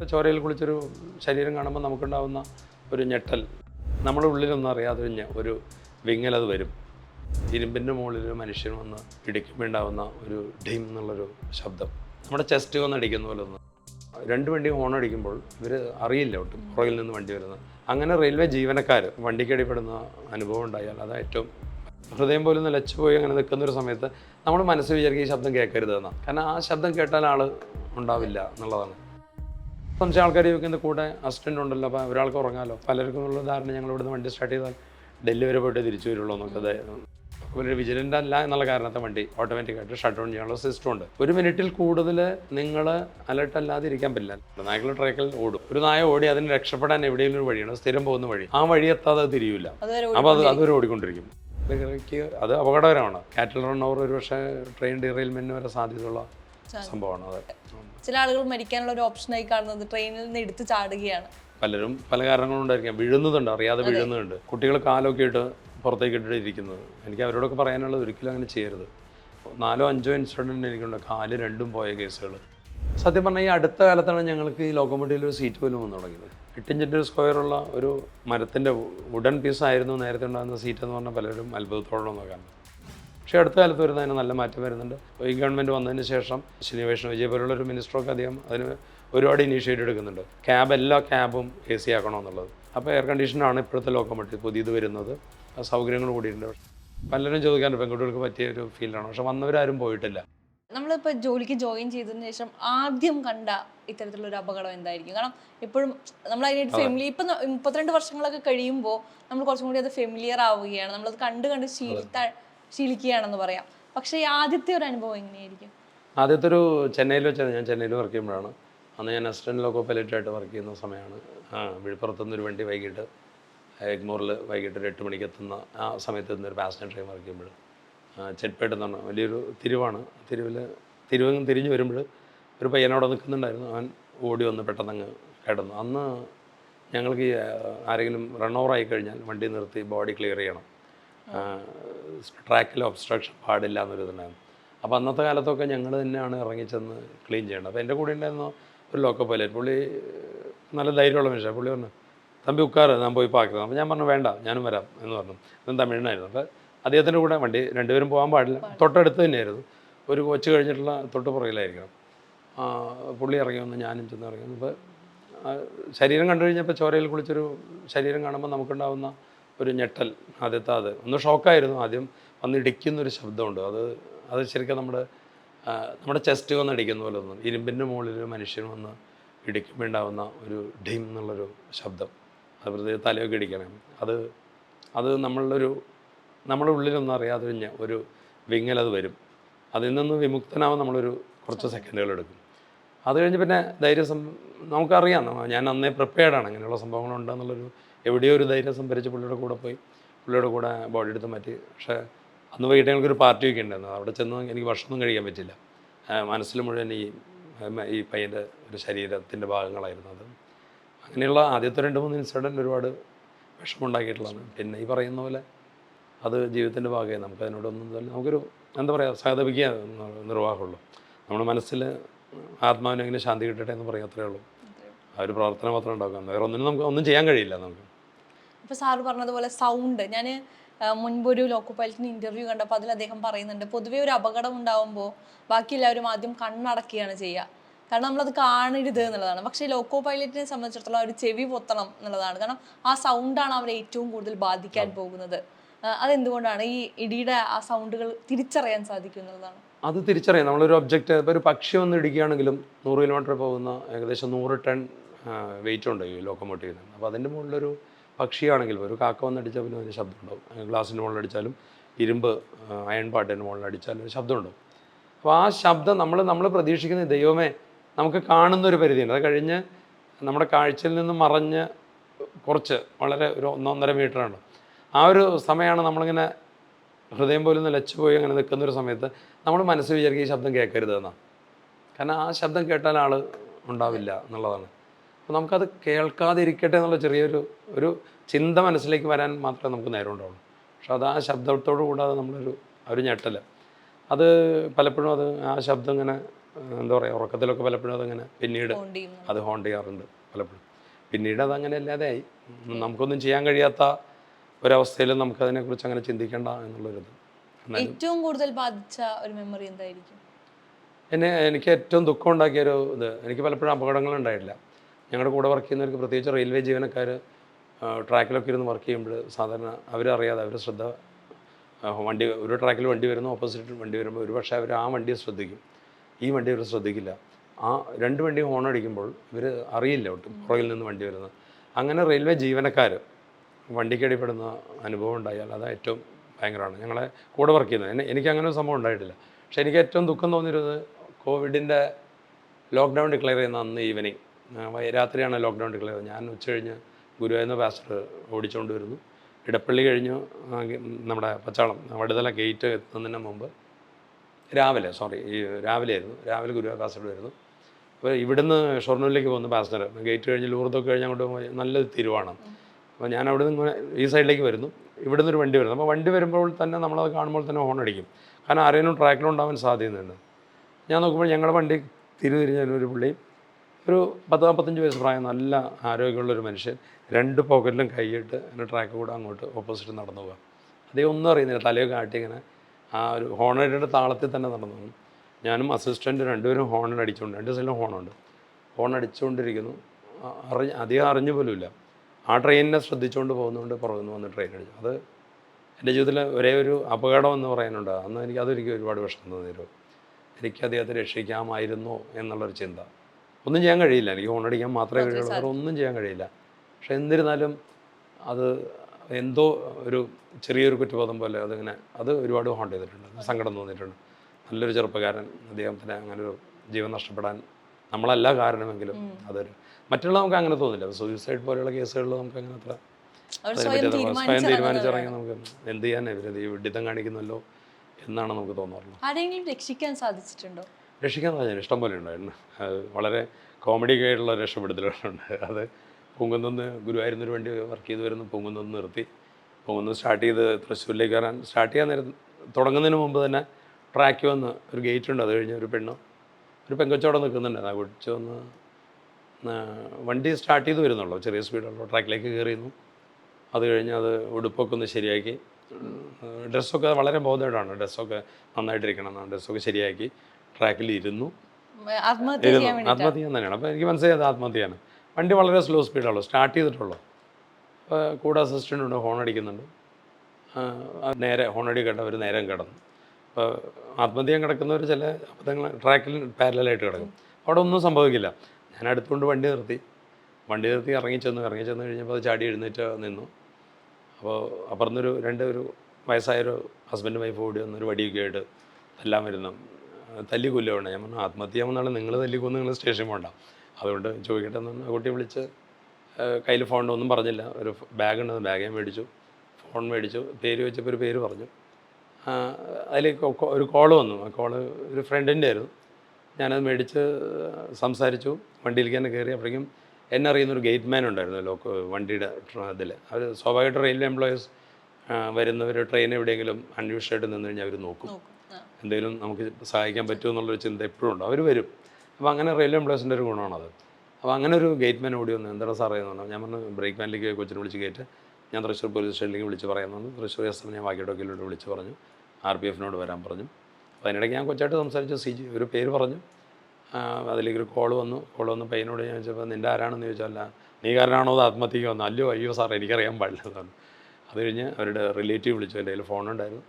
ചോരയിൽ കുളിച്ചൊരു ശരീരം കാണുമ്പോൾ നമുക്കുണ്ടാവുന്ന ഒരു ഞെട്ടൽ. നമ്മുടെ ഉള്ളിലൊന്നും അറിയാതെ ഒരു വിങ്ങൽ അത് വരും. ഇരുമ്പിന്റെ മുകളിൽ ഒരു മനുഷ്യൻ വന്ന് ഇടിക്കുമ്പോൾ ഉണ്ടാവുന്ന ഒരു ഡിം എന്നുള്ളൊരു ശബ്ദം. നമ്മുടെ ചെസ്റ്റ് വന്ന് അടിക്കുന്ന പോലെ ഒന്ന്. രണ്ട് വണ്ടി ഹോൺ അടിക്കുമ്പോൾ ഇവർ അറിയില്ല ഒട്ടും പുറകിൽ നിന്ന് വണ്ടി വരുന്നത്. അങ്ങനെ റെയിൽവേ ജീവനക്കാർ വണ്ടിക്കടിപ്പെടുന്ന അനുഭവം ഉണ്ടായാൽ അത് ഏറ്റവും ഹൃദയം പോലും നിലച്ചു പോയി അങ്ങനെ നിൽക്കുന്ന ഒരു സമയത്ത് നമ്മൾ മനസ്സ് വിചാരിക്കുക ഈ ശബ്ദം കേൾക്കരുത് എന്നാണ് കാരണം ആ ശബ്ദം കേട്ടാൽ ആൾ ഉണ്ടാവില്ല എന്നുള്ളതാണ്. സംശയം ആൾക്കാർ ചോദിക്കുന്നത് കൂടെ അസിസ്റ്റന്റ് ഉണ്ടല്ലോ അപ്പോൾ ഒരാൾക്ക് ഉറങ്ങാമല്ലോ പലർക്കും ഉള്ള ധാരണ ഞങ്ങൾ ഇവിടുന്ന് വണ്ടി സ്റ്റാർട്ട് ചെയ്താൽ ഡൽഹി വരെ പോയിട്ട് തിരിച്ചു വരുള്ളൂ എന്നൊക്കെ അതായിരുന്നു ഒരു വിജിലന്റ് അല്ല എന്നുള്ള കാരണത്തെ വണ്ടി ഓട്ടോമാറ്റിക്കായിട്ട് ഷട്ട് ഡൗൺ ചെയ്യാനുള്ള സിസ്റ്റം ഉണ്ട്. ഒരു മിനിറ്റിൽ കൂടുതൽ നിങ്ങൾ അലർട്ട് അല്ലാതെ ഇരിക്കാൻ പറ്റില്ല. നായകൾ ട്രാക്കിൽ ഓടും. ഒരു നായ ഓടി അതിന് രക്ഷപ്പെടാൻ എവിടെയെങ്കിലും ഒരു വഴിയാണ് സ്ഥിരം പോകുന്ന വഴി. ആ വഴി എത്താതെ അത് തിരിയില്ല അപ്പോൾ അത് അതുവരെ ഓടിക്കൊണ്ടിരിക്കും. അത് അപകടകരമാണ്. കാറ്റൽ റൺ ഓവർ ഒരു പക്ഷേ ട്രെയിൻ ഡീറെയിൽമെന്റിന് വരെ സാധ്യതയുള്ള സംഭവമാണ് അത്. ചില ആളുകൾ മരിക്കാനുള്ള ഒരു ഓപ്ഷനായി കാണുന്നത് ട്രെയിനിൽ നിന്ന് എടുത്ത് ചാടുകയാണ്. പലരും പല കാരണങ്ങളുണ്ടായിരിക്കാം വീഴുന്നതുണ്ട് അറിയാതെ വീഴുന്നതുണ്ട് കുട്ടികൾ കാലൊക്കെ ഇട്ട് പുറത്തേക്ക് ഇട്ടിട്ട് ഇരിക്കുന്നത്. എനിക്ക് അവരോടൊക്കെ പറയാനുള്ളത് ഒരിക്കലും അങ്ങനെ ചെയ്യരുത്. നാലോ അഞ്ചോ ഇൻസിഡന്റ് എനിക്കുണ്ട്. കാൽ രണ്ടും പോയ കേസുകൾ. സത്യം പറഞ്ഞാൽ ഈ അടുത്ത കാലത്താണ് ഞങ്ങൾക്ക് ഈ ലോക്കോമോട്ടീവിൽ ഒരു സീറ്റ് പോലും വന്നു തുടങ്ങിയത്. എട്ടിഞ്ചിന്റെ സ്ക്വയറുള്ള ഒരു മരത്തിന്റെ വുഡൻ പീസ് ആയിരുന്നു നേരത്തെ ഉണ്ടാകുന്ന സീറ്റ് എന്ന് പറഞ്ഞാൽ പലരും അത്ഭുതത്തോടെ നോക്കാൻ പക്ഷേ അടുത്ത കാലത്ത് വരുന്നതിന് നല്ല മാറ്റം വരുന്നുണ്ട്. ഈ ഗവൺമെന്റ് വന്നതിന് ശേഷം ശ്രീ വൈഷ്ണവ് വിജയ് പോലുള്ള ഒരു മിനിസ്റ്ററൊക്കെ അധികം അതിന് ഒരുപാട് ഇനീഷ്യേറ്റ് എടുക്കുന്നുണ്ട്. ക്യാബ് എല്ലാ ക്യാബും എ സി ആക്കണമെന്നുള്ളത് അപ്പോൾ എയർ കണ്ടീഷനാണ് ഇപ്പോഴത്തെ ലോക്കോമോട്ടീവ് പുതിയത് വരുന്നത്. ആ സൗകര്യങ്ങൾ കൂടിയിട്ടുണ്ട്. പലരും ചോദിക്കാറുണ്ട് പെൺകുട്ടികൾക്ക് പറ്റിയ ഒരു ഫീൽഡാണ് പക്ഷെ വന്നവരാരും പോയിട്ടില്ല. നമ്മളിപ്പോൾ ജോലിക്ക് ജോയിൻ ചെയ്തതിന് ശേഷം ആദ്യം കണ്ട ഇത്തരത്തിലുള്ള ഒരു അപകടം എന്തായിരിക്കും? കാരണം ഇപ്പോഴും നമ്മൾ അതിനായിട്ട് ഫെമിലി ഇപ്പം മുപ്പത്തിരണ്ട് വർഷങ്ങളൊക്കെ കഴിയുമ്പോൾ നമ്മൾ കുറച്ചും കൂടി അത് ഫെമിലിയർ ആവുകയാണ്. നമ്മളത് കണ്ട് കണ്ട് ശീലിത്ത ശീലിക്കുകയാണെന്ന് പറയാം. പക്ഷേ ഈ ആദ്യത്തെ ഒരു അനുഭവം എങ്ങനെയായിരിക്കും? ആദ്യത്തെ ഒരു ചെന്നൈയിൽ വെച്ചാണ് ഞാൻ ചെന്നൈയിൽ വർക്ക് ചെയ്യുമ്പോഴാണ്. അന്ന് ഞാൻ അസിസ്റ്റന്റ് ലോക്കോ പൈലറ്റായിട്ട് വർക്ക് ചെയ്യുന്ന സമയമാണ്. ആ വിഴുപ്പുറത്ത് ഒരു വണ്ടി വൈകിട്ട് എഗ്മോറിൽ വൈകിട്ട് ഒരു എട്ട് മണിക്ക് എത്തുന്ന ആ സമയത്ത് ഒരു പാസഞ്ചർ ട്രെയിൻ വർക്ക് ചെയ്യുമ്പോൾ ചെറ്റ്പേട്ട് പറഞ്ഞാൽ വലിയൊരു തിരിവാണ്. തിരുവിൽ തിരുവ് തിരിഞ്ഞ് വരുമ്പോൾ ഒരു പയ്യനവിടെ നിൽക്കുന്നുണ്ടായിരുന്നു. അവൻ ഓടി വന്ന് പെട്ടെന്ന് അങ്ങ് കിടന്നു അന്ന് ഞങ്ങൾക്ക് ആരെങ്കിലും റൺ ഓവർ ആയി കഴിഞ്ഞാൽ വണ്ടി നിർത്തി ബോഡി ക്ലിയർ ചെയ്യണം. ട്രാക്കിൽ ഒബ്സ്ട്രക്ഷൻ പാടില്ല എന്നൊരു ഇതുണ്ടായിരുന്നു. അപ്പോൾ അന്നത്തെ കാലത്തൊക്കെ ഞങ്ങൾ തന്നെയാണ് ഇറങ്ങിച്ചെന്ന് ക്ലീൻ ചെയ്യേണ്ടത് അപ്പോൾ എന്റെ കൂടെ ഉണ്ടായിരുന്ന ഒരു ലോക്കോ പൈലറ്റ് പുള്ളി നല്ല ധൈര്യമുള്ള മനുഷ്യൻ. പുള്ളി പറഞ്ഞു തമ്പി ഉക്കാറ് ഞാൻ പോയി പാക്കുന്നത് അപ്പോൾ ഞാൻ പറഞ്ഞു വേണ്ട ഞാനും വരാം എന്ന് പറഞ്ഞു. ഞാൻ തമിഴിനായിരുന്നു. അപ്പോൾ അദ്ദേഹത്തിന്റെ കൂടെ വണ്ടി രണ്ടുപേരും പോകാൻ പാടില്ല. തൊട്ടടുത്ത് തന്നെയായിരുന്നു. ഒരു കൊച്ചു കഴിഞ്ഞിട്ടുള്ള തൊട്ട് പുറകിലായിരിക്കണം. പുള്ളി ഇറങ്ങി വന്ന് ഞാനും ചെന്ന് ഇറങ്ങി അപ്പോൾ ശരീരം കണ്ടു കഴിഞ്ഞപ്പോൾ ചോരയിൽ കുളിച്ചൊരു ശരീരം കാണുമ്പോൾ നമുക്കുണ്ടാവുന്ന ഒരു ഞെട്ടൽ ആദ്യത്തെ അത്. ഒന്ന് ഷോക്കായിരുന്നു ആദ്യം. വന്ന് ഇടിക്കുന്നൊരു ശബ്ദമുണ്ട്. അത് അത് ശരിക്കും നമ്മുടെ നമ്മുടെ ചെസ്റ്റ് വന്ന് അടിക്കുന്ന പോലെ ഒന്നും ഇരുമ്പിന്റെ മുകളിൽ ഒരു മനുഷ്യൻ വന്ന് ഇടിക്കുമ്പോൾ ഉണ്ടാവുന്ന ഒരു ഡിം എന്നുള്ളൊരു ശബ്ദം. അത് പ്രത്യേക തലയൊക്കെ ഇടിക്കണം. അത് അത് നമ്മളുടെ നമ്മുടെ ഉള്ളിലൊന്നും അറിയാതെ കഴിഞ്ഞാൽ ഒരു വിങ്ങൽ വരും. അതിൽ നിന്ന് വിമുക്തനാവാൻ നമ്മളൊരു കുറച്ച് സെക്കൻഡുകൾ എടുക്കും. അത് കഴിഞ്ഞ് പിന്നെ ധൈര്യം നമുക്കറിയാം. ഞാൻ അന്നേ പ്രിപ്പയർഡാണ് അങ്ങനെയുള്ള സംഭവങ്ങളുണ്ടെന്നുള്ളൊരു എവിടെയോ ഒരു ധൈര്യം സംഭരിച്ച് പുള്ളിയുടെ കൂടെ പോയി. പുള്ളിയുടെ കൂടെ ബോഡി എടുത്ത് മാറ്റി. പക്ഷേ അന്ന് വൈകിട്ട് ഞങ്ങൾക്കൊരു പാർട്ടി ഒക്കെ ഉണ്ടായിരുന്നു. അവിടെ ചെന്ന് എനിക്ക് ഭക്ഷണം കഴിക്കാൻ പറ്റില്ല മനസ്സിൽ മുഴുവൻ ഈ ഈ പയ്യന്റെ ഒരു ശരീരത്തിന്റെ ഭാഗങ്ങളായിരുന്നു അത്. അങ്ങനെയുള്ള ആദ്യത്തെ രണ്ട് മൂന്ന് ഇൻസിഡന്റ് ഒരുപാട് വിഷമമുണ്ടാക്കിയിട്ടുള്ളതാണ്. പിന്നെ ഈ പറയുന്ന പോലെ അത് ജീവിതത്തിന്റെ ഭാഗമായി. നമുക്ക് അതിനോടൊന്നും തന്നെ നമുക്കൊരു എന്താ പറയുക സഹതപിക്കുക നിർവാഹമുള്ളൂ. നമ്മുടെ മനസ്സിൽ ആത്മാവിനെങ്ങനെ ശാന്തി കിട്ടട്ടെ എന്ന് പറയും അത്രേ ഉള്ളൂ. ആ ഒരു പ്രാർത്ഥന മാത്രമേ ഉണ്ടാക്കാം വേറെ ഒന്നിനും നമുക്ക് ഒന്നും ചെയ്യാൻ കഴിയില്ല നമുക്ക്. ഇപ്പോൾ സാറ് പറഞ്ഞതുപോലെ സൗണ്ട് ഞാൻ മുൻപൊരു ലോക്കോ പൈലറ്റിന് ഇന്റർവ്യൂ കണ്ടപ്പോൾ അതിൽ അദ്ദേഹം പറയുന്നുണ്ട് പൊതുവേ ഒരു അപകടം ഉണ്ടാവുമ്പോൾ ബാക്കി എല്ലാവരും ആദ്യം കണ്ണടക്കുകയാണ് ചെയ്യുക കാരണം നമ്മളത് കാണരുത് എന്നുള്ളതാണ്. പക്ഷേ ലോക്കോ പൈലറ്റിനെ സംബന്ധിച്ചിടത്തോളം അവർ ചെവി പൊത്തണം എന്നുള്ളതാണ്. കാരണം ആ സൗണ്ടാണ് അവരെ ഏറ്റവും കൂടുതൽ ബാധിക്കാൻ പോകുന്നത്. അതെന്തുകൊണ്ടാണ് ഈ ഇടിയുടെ ആ സൗണ്ടുകൾ തിരിച്ചറിയാൻ സാധിക്കും എന്നുള്ളതാണ്. അത് തിരിച്ചറിയാം. നമ്മളൊരു ഒബ്ജക്റ്റ് ഇപ്പോൾ ഒരു പക്ഷി വന്ന് ഇടിക്കുകയാണെങ്കിലും നൂറ് കിലോമീറ്റർ പോകുന്ന ഏകദേശം നൂറ് ടൺ വെയിറ്റ് ഉണ്ട് ഈ ലോക്കോമോട്ടീവിന് അപ്പോൾ അതിന്റെ മുകളിലൊരു പക്ഷിയാണെങ്കിൽ ഒരു കാക്ക വന്നടിച്ചാൽ പിന്നെ അതിന് ശബ്ദം ഉണ്ടാവും ഗ്ലാസിന്റെ മുകളിൽ അടിച്ചാലും ഇരുമ്പ് അയൺ പാട്ടിന്റെ മുകളിൽ അടിച്ചാലും ഒരു ശബ്ദം ഉണ്ടാവും അപ്പോൾ ആ ശബ്ദം നമ്മൾ നമ്മൾ പ്രതീക്ഷിക്കുന്ന ദൈവമേ നമുക്ക് കാണുന്ന ഒരു പരിധിയുണ്ട്. അത് കഴിഞ്ഞ് നമ്മുടെ കാഴ്ചയിൽ നിന്ന് മറഞ്ഞ് കുറച്ച് വളരെ ഒരു ഒന്നൊന്നര മീറ്ററാണ്. ആ ഒരു സമയമാണ് നമ്മളിങ്ങനെ ഹൃദയം പോലും നിലച്ചു പോയി അങ്ങനെ നിൽക്കുന്ന ഒരു സമയത്ത് നമ്മൾ മനസ്സ് വിചാരിക്കുക ഈ ശബ്ദം കേൾക്കരുത് എന്നാണ് കാരണം ആ ശബ്ദം കേട്ടാൽ ആൾ ഉണ്ടാവില്ല എന്നുള്ളതാണ്. അപ്പോൾ നമുക്കത് കേൾക്കാതിരിക്കട്ടെ എന്നുള്ള ചെറിയൊരു ഒരു ചിന്ത മനസ്സിലേക്ക് വരാൻ മാത്രമേ നമുക്ക് നേരം ഉണ്ടാവുള്ളൂ. പക്ഷെ അത് ആ ശബ്ദത്തോട് കൂടാതെ നമ്മളൊരു ഒരു ഞെട്ടൽ അത് പലപ്പോഴും അത് ആ ശബ്ദം ഇങ്ങനെ എന്താ പറയുക ഉറക്കത്തിലൊക്കെ പലപ്പോഴും അതങ്ങനെ പിന്നീട് അത് ഹോണ്ട് ചെയ്യാറുണ്ട് പലപ്പോഴും. പിന്നീട് അതങ്ങനെ അല്ലാതെയായി ഉം, നമുക്കൊന്നും ചെയ്യാൻ കഴിയാത്ത ഒരവസ്ഥയിൽ നമുക്കതിനെക്കുറിച്ച് അങ്ങനെ ചിന്തിക്കേണ്ട എന്നുള്ളൊരിത്. ഏറ്റവും കൂടുതൽ ബാധിച്ച ഒരു മെമ്മറി എന്തായിരിക്കും? എന്നെ എനിക്ക് ഏറ്റവും ദുഃഖം ഉണ്ടാക്കിയ ഒരു ഇത്. എനിക്ക് പലപ്പോഴും അപകടങ്ങൾ ഉണ്ടായിട്ടില്ല. ഞങ്ങളുടെ കൂടെ വർക്ക് ചെയ്യുന്നവർക്ക് പ്രത്യേകിച്ച് റെയിൽവേ ജീവനക്കാർ ട്രാക്കിലൊക്കെ ഇരുന്ന് വർക്ക് ചെയ്യുമ്പോൾ സാധാരണ അവരറിയാതെ അവർ ശ്രദ്ധ വണ്ടി ഒരു ട്രാക്കിൽ വണ്ടി വരുന്നു ഓപ്പോസിറ്റ് വണ്ടി വരുമ്പോൾ ഒരു പക്ഷേ അവർ ആ വണ്ടിയെ ശ്രദ്ധിക്കും. ഈ വണ്ടി അവർ ശ്രദ്ധിക്കില്ല. ആ രണ്ട് വണ്ടി ഹോൺ അടിക്കുമ്പോൾ ഇവർ അറിയില്ല ഒട്ടും പുറകിൽ നിന്ന് വണ്ടി വരുന്നത്. അങ്ങനെ റെയിൽവേ ജീവനക്കാർ വണ്ടിക്കടിപ്പെടുന്ന അനുഭവം ഉണ്ടായാൽ അത് ഏറ്റവും ഭയങ്കരമാണ്. ഞങ്ങളെ കൂടെ വർക്ക് ചെയ്യുന്നത്. എന്നെ എനിക്ക് അങ്ങനെ ഒരു സംഭവം ഉണ്ടായിട്ടില്ല. പക്ഷേ എനിക്ക് ഏറ്റവും ദുഃഖം തോന്നിയിരുന്നത് കോവിഡിന്റെ ലോക്ക്ഡൗൺ ഡിക്ലെയർ ചെയ്യുന്ന അന്ന് ഈവനിങ് രാത്രിയാണ് ലോക്ക്ഡൗൺ ഡിക്ലെയർ ഞാൻ ഉച്ച കഴിഞ്ഞ് ഗുരുവായൂർ പാസ്റ്റർ ഓടിച്ചുകൊണ്ട് വരുന്നു ഇടപ്പള്ളി കഴിഞ്ഞു നമ്മുടെ പച്ചാളം വടുതല ഗേറ്റ് എത്തുന്നതിന് മുമ്പ് രാവിലെ സോറി ഈ രാവിലെ ആയിരുന്നു. രാവിലെ ഗുരുവായൂർ പാസ്റ്റർ വരുന്നു അപ്പോൾ ഇവിടുന്ന് ഷൊർണൂരിലേക്ക് പോകുന്ന പാസഞ്ചർ ഗേറ്റ് കഴിഞ്ഞ് ലൂർദൊക്കെ കഴിഞ്ഞ് അങ്ങോട്ട് പോകുമ്പോൾ നല്ല തിരുവാണ്. അപ്പോൾ ഞാൻ അവിടെ നിന്ന് ഈ സൈഡിലേക്ക് വരുന്നു. ഇവിടുന്ന് ഒരു വണ്ടി വരുന്നു. അപ്പോൾ വണ്ടി വരുമ്പോൾ തന്നെ നമ്മളത് കാണുമ്പോൾ തന്നെ ഹോൺ അടിക്കും. കാരണം ആരെങ്കിലും ട്രാക്കിലുണ്ടാവാൻ സാധ്യതയുണ്ട്. ഞാൻ നോക്കുമ്പോൾ ഞങ്ങളുടെ വണ്ടി തിരിതിരിഞ്ഞ ഒരു പുള്ളി ഒരു പത്ത് നാൽപ്പത്തഞ്ച് വയസ്സ് പ്രായം നല്ല ആരോഗ്യമുള്ളൊരു മനുഷ്യൻ രണ്ട് പോക്കറ്റിലും കൈയിട്ട് എന്റെ ട്രാക്ക് കൂടെ അങ്ങോട്ട് ഓപ്പോസിറ്റ് നടന്നു പോകാം അതേ ഒന്നും അറിയുന്നില്ല. തലയൊക്കെ ആട്ടി ഇങ്ങനെ ആ ഒരു ഹോണടിയുടെ താളത്തിൽ തന്നെ നടന്നു. ഞാനും അസിസ്റ്റന്റ് രണ്ടുപേരും ഹോൺ അടിച്ചുകൊണ്ട് രണ്ട് സൈഡിലും ഹോണുണ്ട്. ഹോൺ അടിച്ചുകൊണ്ടിരിക്കുന്നു അറിഞ്ഞ് അധികം അറിഞ്ഞു പോലുമില്ല. ആ ട്രെയിനിനെ ശ്രദ്ധിച്ചുകൊണ്ട് പോകുന്നതുകൊണ്ട് പുറകുന്നു വന്ന് ട്രെയിൻ അടിച്ചു. അത് എന്റെ ജീവിതത്തിലെ ഒരേ ഒരു അപകടം എന്ന് പറയാനുണ്ട്. അന്ന് എനിക്ക് അതെനിക്ക് ഒരുപാട് വിഷമം തോന്നിയിരുന്നു. എനിക്ക് അദ്ദേഹത്തെ രക്ഷിക്കാമായിരുന്നോ എന്നുള്ളൊരു ചിന്ത. ഒന്നും ചെയ്യാൻ കഴിയില്ല. എനിക്ക് ഹോണടിക്കാൻ മാത്രമേ കഴിയുള്ളൂ. വേറെ ഒന്നും ചെയ്യാൻ കഴിയില്ല. പക്ഷെ എന്നിരുന്നാലും അത് എന്തോ ഒരു ചെറിയൊരു കുറ്റബോധം പോലെ അതിങ്ങനെ അത് ഒരുപാട് ഹോണ്ട് ചെയ്തിട്ടുണ്ട്. സങ്കടം തോന്നിയിട്ടുണ്ട്. നല്ലൊരു ചെറുപ്പക്കാരൻ അദ്ദേഹത്തിന് അങ്ങനെ ഒരു ജീവൻ നഷ്ടപ്പെടാൻ നമ്മളല്ല കാരണമെങ്കിലും അതൊരു മറ്റുള്ള നമുക്ക് അങ്ങനെ തോന്നില്ല. സൂയിസൈഡ് പോലെയുള്ള കേസുകളിൽ നമുക്ക് അങ്ങനെ അത്ര സ്വയം. തീരുമാനിച്ചിറങ്ങി നമുക്ക് എന്ത് ചെയ്യാൻ ഇവരത് ഈ വിഡിത്തം കാണിക്കുന്നല്ലോ എന്നാണ് നമുക്ക് തോന്നാറുള്ളത്. ആരെങ്കിലും രക്ഷിക്കാൻ സാധിച്ചിട്ടുണ്ടോ? രക്ഷിക്കാൻ ഞാൻ ഇഷ്ടം പോലെ ഉണ്ടായിരുന്നു. അത് വളരെ കോമഡി ആയിട്ടുള്ള രക്ഷപ്പെടുത്തലുകളുണ്ട്. അത് പൂങ്കുന്നൊന്ന് ഗുരുവായൂരിന്നൊരു വണ്ടി വർക്ക് ചെയ്ത് വരുന്നു. പൂങ്കുന്നൊന്ന് നിർത്തി. പൂങ്കുന്ന് സ്റ്റാർട്ട് ചെയ്ത് തൃശ്ശൂരിലേക്ക് വരാൻ സ്റ്റാർട്ട് ചെയ്യാൻ നേരം തുടങ്ങുന്നതിന് മുമ്പ് തന്നെ ട്രാക്ക് വന്ന് ഒരു ഗേറ്റ് ഉണ്ട് അത് കഴിഞ്ഞ് ഒരു പെണ്ണ് ഒരു പെങ്കൊച്ചോടെ നിൽക്കുന്നുണ്ട്. ആ കൊച്ചു വന്ന് വണ്ടി സ്റ്റാർട്ട് ചെയ്ത് വരുന്നുള്ളൂ. ചെറിയ സ്പീഡുള്ള ട്രാക്കിലേക്ക് കയറിയിരുന്നു. അത് കഴിഞ്ഞ് അത് ഉടുപ്പൊക്കെ ഒന്ന് ശരിയാക്കി. ഡ്രസ്സൊക്കെ വളരെ ബോധമായിട്ടാണ് ഡ്രസ്സൊക്കെ നന്നായിട്ടിരിക്കണം ഡ്രസ്സൊക്കെ ശരിയാക്കി. ട്രാക്കിൽ ഇരുന്നു. ഇരുന്നു ആത്മഹത്യ തന്നെയാണ്. അപ്പോൾ എനിക്ക് മനസ്സിലായത് ആത്മഹത്യയാണ്. വണ്ടി വളരെ സ്ലോ സ്പീഡാണല്ലോ സ്റ്റാർട്ട് ചെയ്തിട്ടുള്ളൂ. അപ്പോൾ കൂടെ അസിസ്റ്റന്റ് ഉണ്ട് ഹോൺ അടിക്കുന്നുണ്ട്. നേരെ ഹോൺ അടി കേട്ടവർ നേരം കിടന്നു. അപ്പോൾ ആത്മഹത്യ കിടക്കുന്നവർ ചില അബദ്ധങ്ങൾ ട്രാക്കിൽ പാരലായിട്ട് കിടക്കും. അവിടെ ഒന്നും സംഭവിക്കില്ല. ഞാൻ അടുത്തുകൊണ്ട് വണ്ടി നിർത്തി. വണ്ടി നിർത്തി ഇറങ്ങി ചെന്നു. ഇറങ്ങി ചെന്ന് കഴിഞ്ഞപ്പോൾ അത് ചാടി എഴുന്നേറ്റ് നിന്നു. അപ്പോൾ അപ്പുറത്തൊരു രണ്ട് ഒരു വയസ്സായൊരു ഹസ്ബൻഡ് വൈഫ് ഓടി വന്നൊരു വടിയൊക്കെ ആയിട്ട് എല്ലാം വരുന്നു. തല്ലി കൊല്ലുകയാണ് ഞാൻ പറഞ്ഞു ആത്മഹത്യ ചെയ്യാമെന്നാണ് നിങ്ങൾ തല്ലിക്കൊന്ന് നിങ്ങൾ സ്റ്റേഷൻ പോകണ്ട. അതുകൊണ്ട് ചോദിക്കട്ടെ എന്ന് പറഞ്ഞു. ആ കുട്ടി വിളിച്ച് കയ്യിൽ ഫോണിന്റെ ഒന്നും പറഞ്ഞില്ല. ഒരു ബാഗ് ഉണ്ട് ബാഗ് ഞാൻ മേടിച്ചു. ഫോൺ മേടിച്ചു. പേര് വെച്ചപ്പോൾ ഒരു പേര് പറഞ്ഞു. അതിൽ ഒരു കോൾ വന്നു. ആ കോൾ ഒരു ഫ്രണ്ടിന്റെ ആയിരുന്നു. ഞാനത് മേടിച്ച് സംസാരിച്ചു. വണ്ടിയിലേക്ക് തന്നെ കയറി അപ്പോഴേക്കും എന്നെ അറിയുന്ന ഒരു ഗേറ്റ് മാൻ ഉണ്ടായിരുന്നു ലോക്ക് വണ്ടിയുടെ ഇതിൽ അവർ സ്വാഭാവികമായിട്ട് റെയിൽവേ എംപ്ലോയീസ് വരുന്നവർ ട്രെയിൻ എവിടെയെങ്കിലും അൺയൂഷ്വലായിട്ട് നിന്ന് കഴിഞ്ഞാൽ അവർ നോക്കും. എന്തെങ്കിലും നമുക്ക് സഹായിക്കാൻ പറ്റുമോ എന്നുള്ളൊരു ചിന്ത എപ്പോഴും ഉണ്ട്. അവർ വരും. അപ്പോൾ അങ്ങനെ റെയിൽവേ എംപ്ലോയീസിന്റെ ഒരു ഗുണമാണത്. അപ്പോൾ അങ്ങനെ ഒരു ഗേറ്റ് മാൻ ഓടി വന്നു. എന്താണ് സാറേ? എന്ന് പറഞ്ഞു ഞാൻ പറഞ്ഞു ബ്രേക്ക് മാനിലേക്ക് കൊച്ചിനെ വിളിച്ച് കയറ്റ്. ഞാൻ തൃശ്ശൂർ പോലീസ് സ്റ്റേഷനിലേക്ക് വിളിച്ച് പറയുന്നു തൃശ്ശൂർ എസ് എം ഞാൻ വാക്കിയോടൊക്കെയിലോട്ട് വിളിച്ച് പറഞ്ഞു. ആർ പി എഫിനോട് വരാൻ പറഞ്ഞു. അപ്പോൾ അതിനിടയ്ക്ക് ഞാൻ കൊച്ചായിട്ട് സംസാരിച്ചു സി ജി ഒരു പേര് പറഞ്ഞു. അതിലേക്കൊരു കോൾ വന്നു. കോൾ വന്ന് പയ്യനോട് ഞാൻ ചോദിച്ചപ്പോൾ നിന്റെ ആരാണെന്ന് ചോദിച്ചാൽ നീ കാരനാണോ അത് ആത്മഹത്യക്ക് വന്നു അല്ലയോ അയ്യോ സാർ എനിക്കറിയാൻ പാടില്ല അത് കഴിഞ്ഞ് അവരുടെ റിലേറ്റീവ് വിളിച്ചു. എന്റെ കയ്യിൽ ഫോണുണ്ടായിരുന്നു.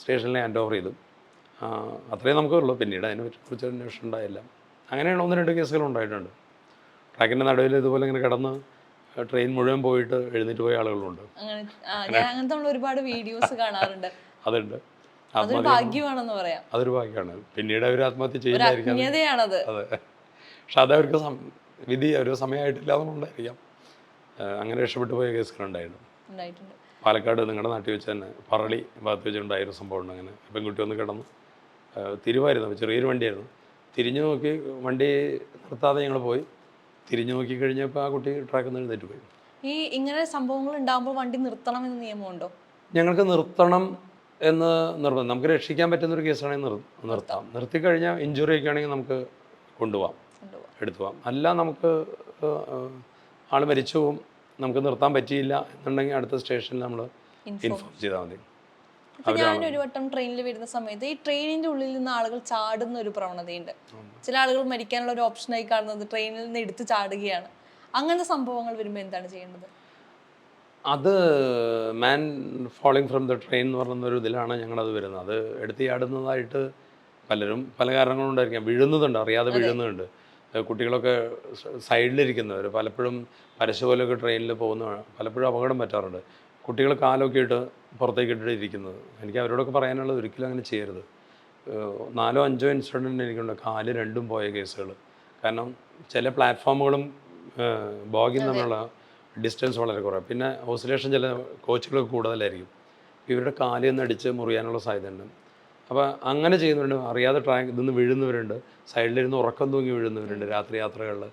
സ്റ്റേഷനിൽ ഹാൻഡ് ഓവർ ചെയ്തു. അത്രയും നമുക്കുള്ളൂ. പിന്നീട് അതിനെ കുറിച്ച് അന്വേഷണം ഉണ്ടായില്ല. അങ്ങനെയുള്ള ഒന്ന് രണ്ട് കേസുകൾ ഉണ്ടായിട്ടുണ്ട്. ട്രാക്കിന്റെ നടുവിൽ ഇതുപോലെ ഇങ്ങനെ കിടന്ന് ട്രെയിൻ മുഴുവൻ പോയിട്ട് എഴുന്നേറ്റ് പോയ ആളുകളുണ്ട്. അങ്ങനത്തെ ഒരുപാട് വീഡിയോസ് കാണാറുണ്ട്. അതുണ്ട്. അതൊരു ഭാഗ്യമാണെന്ന് പറയാം. അതൊരു ഭാഗ്യമാണ്. പിന്നീട് അവർ ആത്മഹത്യ ചെയ്യില്ലായിരിക്കാം അതെ. പക്ഷെ അത് അവർക്ക് വിധി ഒരു സമയമായിട്ടില്ല എന്നുണ്ടായിരിക്കാം ആ, അങ്ങനെ രക്ഷപ്പെട്ടു പോയ കേസുകളുണ്ടായിരുന്നു ഉണ്ടായിട്ടുണ്ട്. പാലക്കാട് നിങ്ങളുടെ നാട്ടിൽ വെച്ച് തന്നെ പറളി ഭാഗത്ത് വെച്ചിട്ടുണ്ടായൊരു സംഭവം ഉണ്ട് അങ്ങനെ. പെൺകുട്ടി വന്ന് കിടന്നു. തിരുവായിരുന്നു. ചെറിയൊരു വണ്ടിയായിരുന്നു. തിരിഞ്ഞു നോക്കി വണ്ടി നിർത്താതെ ഞങ്ങൾ പോയി. തിരിഞ്ഞു നോക്കി കഴിഞ്ഞപ്പോൾ ആ കുട്ടി ട്രാക്കിൽ നിന്ന് എഴുന്നേറ്റ് പോയി. ഈ ഇങ്ങനെ സംഭവങ്ങൾ ഉണ്ടാകുമ്പോൾ വണ്ടി നിർത്തണം എന്ന നിയമമുണ്ടോ? ഞങ്ങൾക്ക് നിർത്തണം എന്ന് നിർബന്ധം. നമുക്ക് രക്ഷിക്കാൻ പറ്റുന്ന ഒരു കേസാണെങ്കിൽ നിർ നിർത്താം. നിർത്തിക്കഴിഞ്ഞാൽ ഇഞ്ചുറി ഒക്കെ ആണെങ്കിൽ നമുക്ക് കൊണ്ടുപോകാം എടുത്തു പോകാം അല്ല നമുക്ക് ആൾ മരിച്ചു പോവും നമുക്ക് നിർത്താൻ പറ്റിയില്ല എന്നുണ്ടെങ്കിൽ അടുത്ത സ്റ്റേഷനിൽ നമ്മൾ ഇൻഫോം ചെയ്താൽ മതി. ഞാൻ ഒരു വട്ടം ട്രെയിനിൽ വരുന്ന സമയത്ത് ഈ ട്രെയിനിന്റെ ഉള്ളിൽ നിന്ന് ആളുകൾ ചാടുന്ന ഒരു പ്രവണതയുണ്ട്. ചില ആളുകൾ മരിക്കാനുള്ള ഒരു ഓപ്ഷനായി കാണുന്നത് ട്രെയിനിൽ നിന്ന് എടുത്ത് ചാടുകയാണ്. അങ്ങനത്തെ സംഭവങ്ങൾ വരുമ്പോൾ എന്താണ് ചെയ്യേണ്ടത്? അത് man falling from the train എന്ന് പറയുന്ന ഒരു ഇതിലാണ് ഞങ്ങളത് വരുന്നത്. അത് എടുത്ത് ചാടുന്നതായിട്ട് പലരും പല കാരണങ്ങളുണ്ടായിരിക്കാം വീഴുന്നതുണ്ട് അറിയാതെ വീഴുന്നുണ്ട്. കുട്ടികളൊക്കെ സൈഡിലിരിക്കുന്നവർ പലപ്പോഴും പരസ്യ പോലെയൊക്കെ ട്രെയിനിൽ പോകുന്ന പലപ്പോഴും അപകടം പറ്റാറുണ്ട്. കുട്ടികൾ കാലൊക്കെ ഇട്ട് പുറത്തേക്ക് ഇട്ടിട്ട് ഇരിക്കുന്നത്. എനിക്ക് അവരോടൊക്കെ പറയാനുള്ളത് ഒരിക്കലും അങ്ങനെ ചെയ്യരുത്. നാലോ അഞ്ചോ ഇൻസിഡന്റ് എനിക്കുണ്ട്. കാൽ രണ്ടും പോയ കേസുകൾ. കാരണം ചില പ്ലാറ്റ്ഫോമുകളും ബോഗിങ് തമ്മിലുള്ള ഡിസ്റ്റൻസ് വളരെ കുറവാണ്. പിന്നെ ഓസിലേഷൻ ചില കോച്ചുകളൊക്കെ കൂടുതലായിരിക്കും. ഇവരുടെ കാലിൽ നിന്ന് അടിച്ച് മുറിയാനുള്ള സാധ്യതയുണ്ട്. അപ്പോൾ അങ്ങനെ ചെയ്യുന്നവരുണ്ട്. അറിയാതെ ട്രാക്ക് നിന്ന് വീഴുന്നവരുണ്ട്. സൈഡിലിരുന്ന് ഉറക്കം തൂങ്ങി വീഴുന്നവരുണ്ട് രാത്രി യാത്രകളിൽ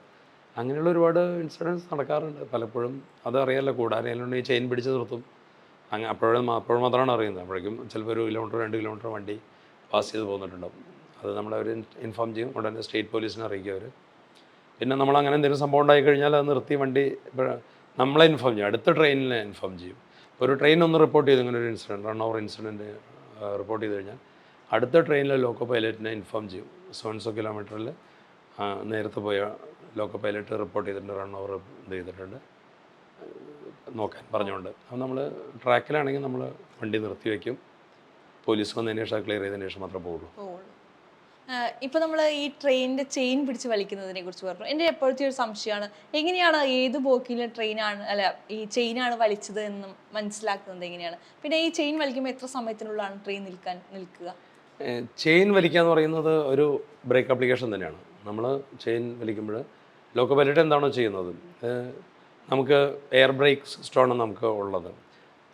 അങ്ങനെയുള്ള ഒരുപാട് ഇൻസിഡൻസ് നടക്കാറുണ്ട്. പലപ്പോഴും അത് അറിയാമല്ലോ ഈ ചെയിൻ പിടിച്ച് നിർത്തും. അങ്ങനെ അപ്പോഴും അപ്പോഴും മാത്രമാണ് അറിയുന്നത്. അപ്പോഴേക്കും ചിലപ്പോൾ ഒരു കിലോമീറ്റർ രണ്ട് കിലോമീറ്റർ വണ്ടി പാസ് ചെയ്ത് പോകുന്നിട്ടുണ്ടാവും അത് നമ്മളവർ ഇൻഫോം ചെയ്യും. ഉടനെ സ്റ്റേറ്റ് പോലീസിനെ അറിയിക്കും അവർ പിന്നെ നമ്മൾ അങ്ങനെ എന്തെങ്കിലും സംഭവം ഉണ്ടായി കഴിഞ്ഞാൽ അത് നിർത്തി വണ്ടി നമ്മളെ ഇൻഫോം ചെയ്യും. അടുത്ത ട്രെയിനിനെ ഇൻഫോം ചെയ്യും. ഒരു ട്രെയിൻ ഒന്ന് റിപ്പോർട്ട് ചെയ്തു. ഇങ്ങനെ ഒരു incident run over incident report ചെയ്ത് കഴിഞ്ഞാൽ അടുത്ത ട്രെയിനിലെ ലോക്കോ പൈലറ്റിനെ ഇൻഫോം ചെയ്യും. സോൺസോ കിലോമീറ്ററിൽ നേരത്തെ പോയ ലോക്കോ പൈലറ്റ് റിപ്പോർട്ട് ചെയ്തിട്ടുണ്ട് റൺ ഓവർ ഇത് ചെയ്തിട്ടുണ്ട്. നോക്കാൻ പറഞ്ഞുകൊണ്ട്. അപ്പോൾ നമ്മൾ ട്രാക്കിലാണെങ്കിൽ നമ്മൾ വണ്ടി നിർത്തി വയ്ക്കും. പോലീസ് വന്നതിന് ശേഷം ക്ലിയർ ചെയ്തതിന് ശേഷം മാത്രമേ പോകുള്ളൂ ഇപ്പൊ നമ്മൾ ഈ ട്രെയിനിന്റെ ചെയിൻ പിടിച്ച് വലിക്കുന്നതിനെ കുറിച്ച് പറഞ്ഞു. എന്റെ എപ്പോഴത്തെ ഒരു സംശയമാണ് എങ്ങനെയാണ് ഏത് ബോക്കിലെ ട്രെയിനാണ് അല്ല ഈ ചെയിനാണ് വലിച്ചത് എന്നും മനസ്സിലാക്കുന്നത് എങ്ങനെയാണ്? പിന്നെ ഈ ചെയിൻ വലിക്കുമ്പോൾ എത്ര സമയത്തിനുള്ളാണ് ട്രെയിൻ നിൽക്കാൻ നിൽക്കുക? ചെയിൻ വലിക്കുക എന്ന് പറയുന്നത് ഒരു ബ്രേക്ക് ആപ്ലിക്കേഷൻ തന്നെയാണ്. നമ്മൾ ചെയിൻ വലിക്കുമ്പോൾ ലോക്കോ പൈലറ്റ് എന്താണോ ചെയ്യുന്നത്? നമുക്ക് എയർ ബ്രേക്ക് സിസ്റ്റമാണ് നമുക്ക് ഉള്ളത്.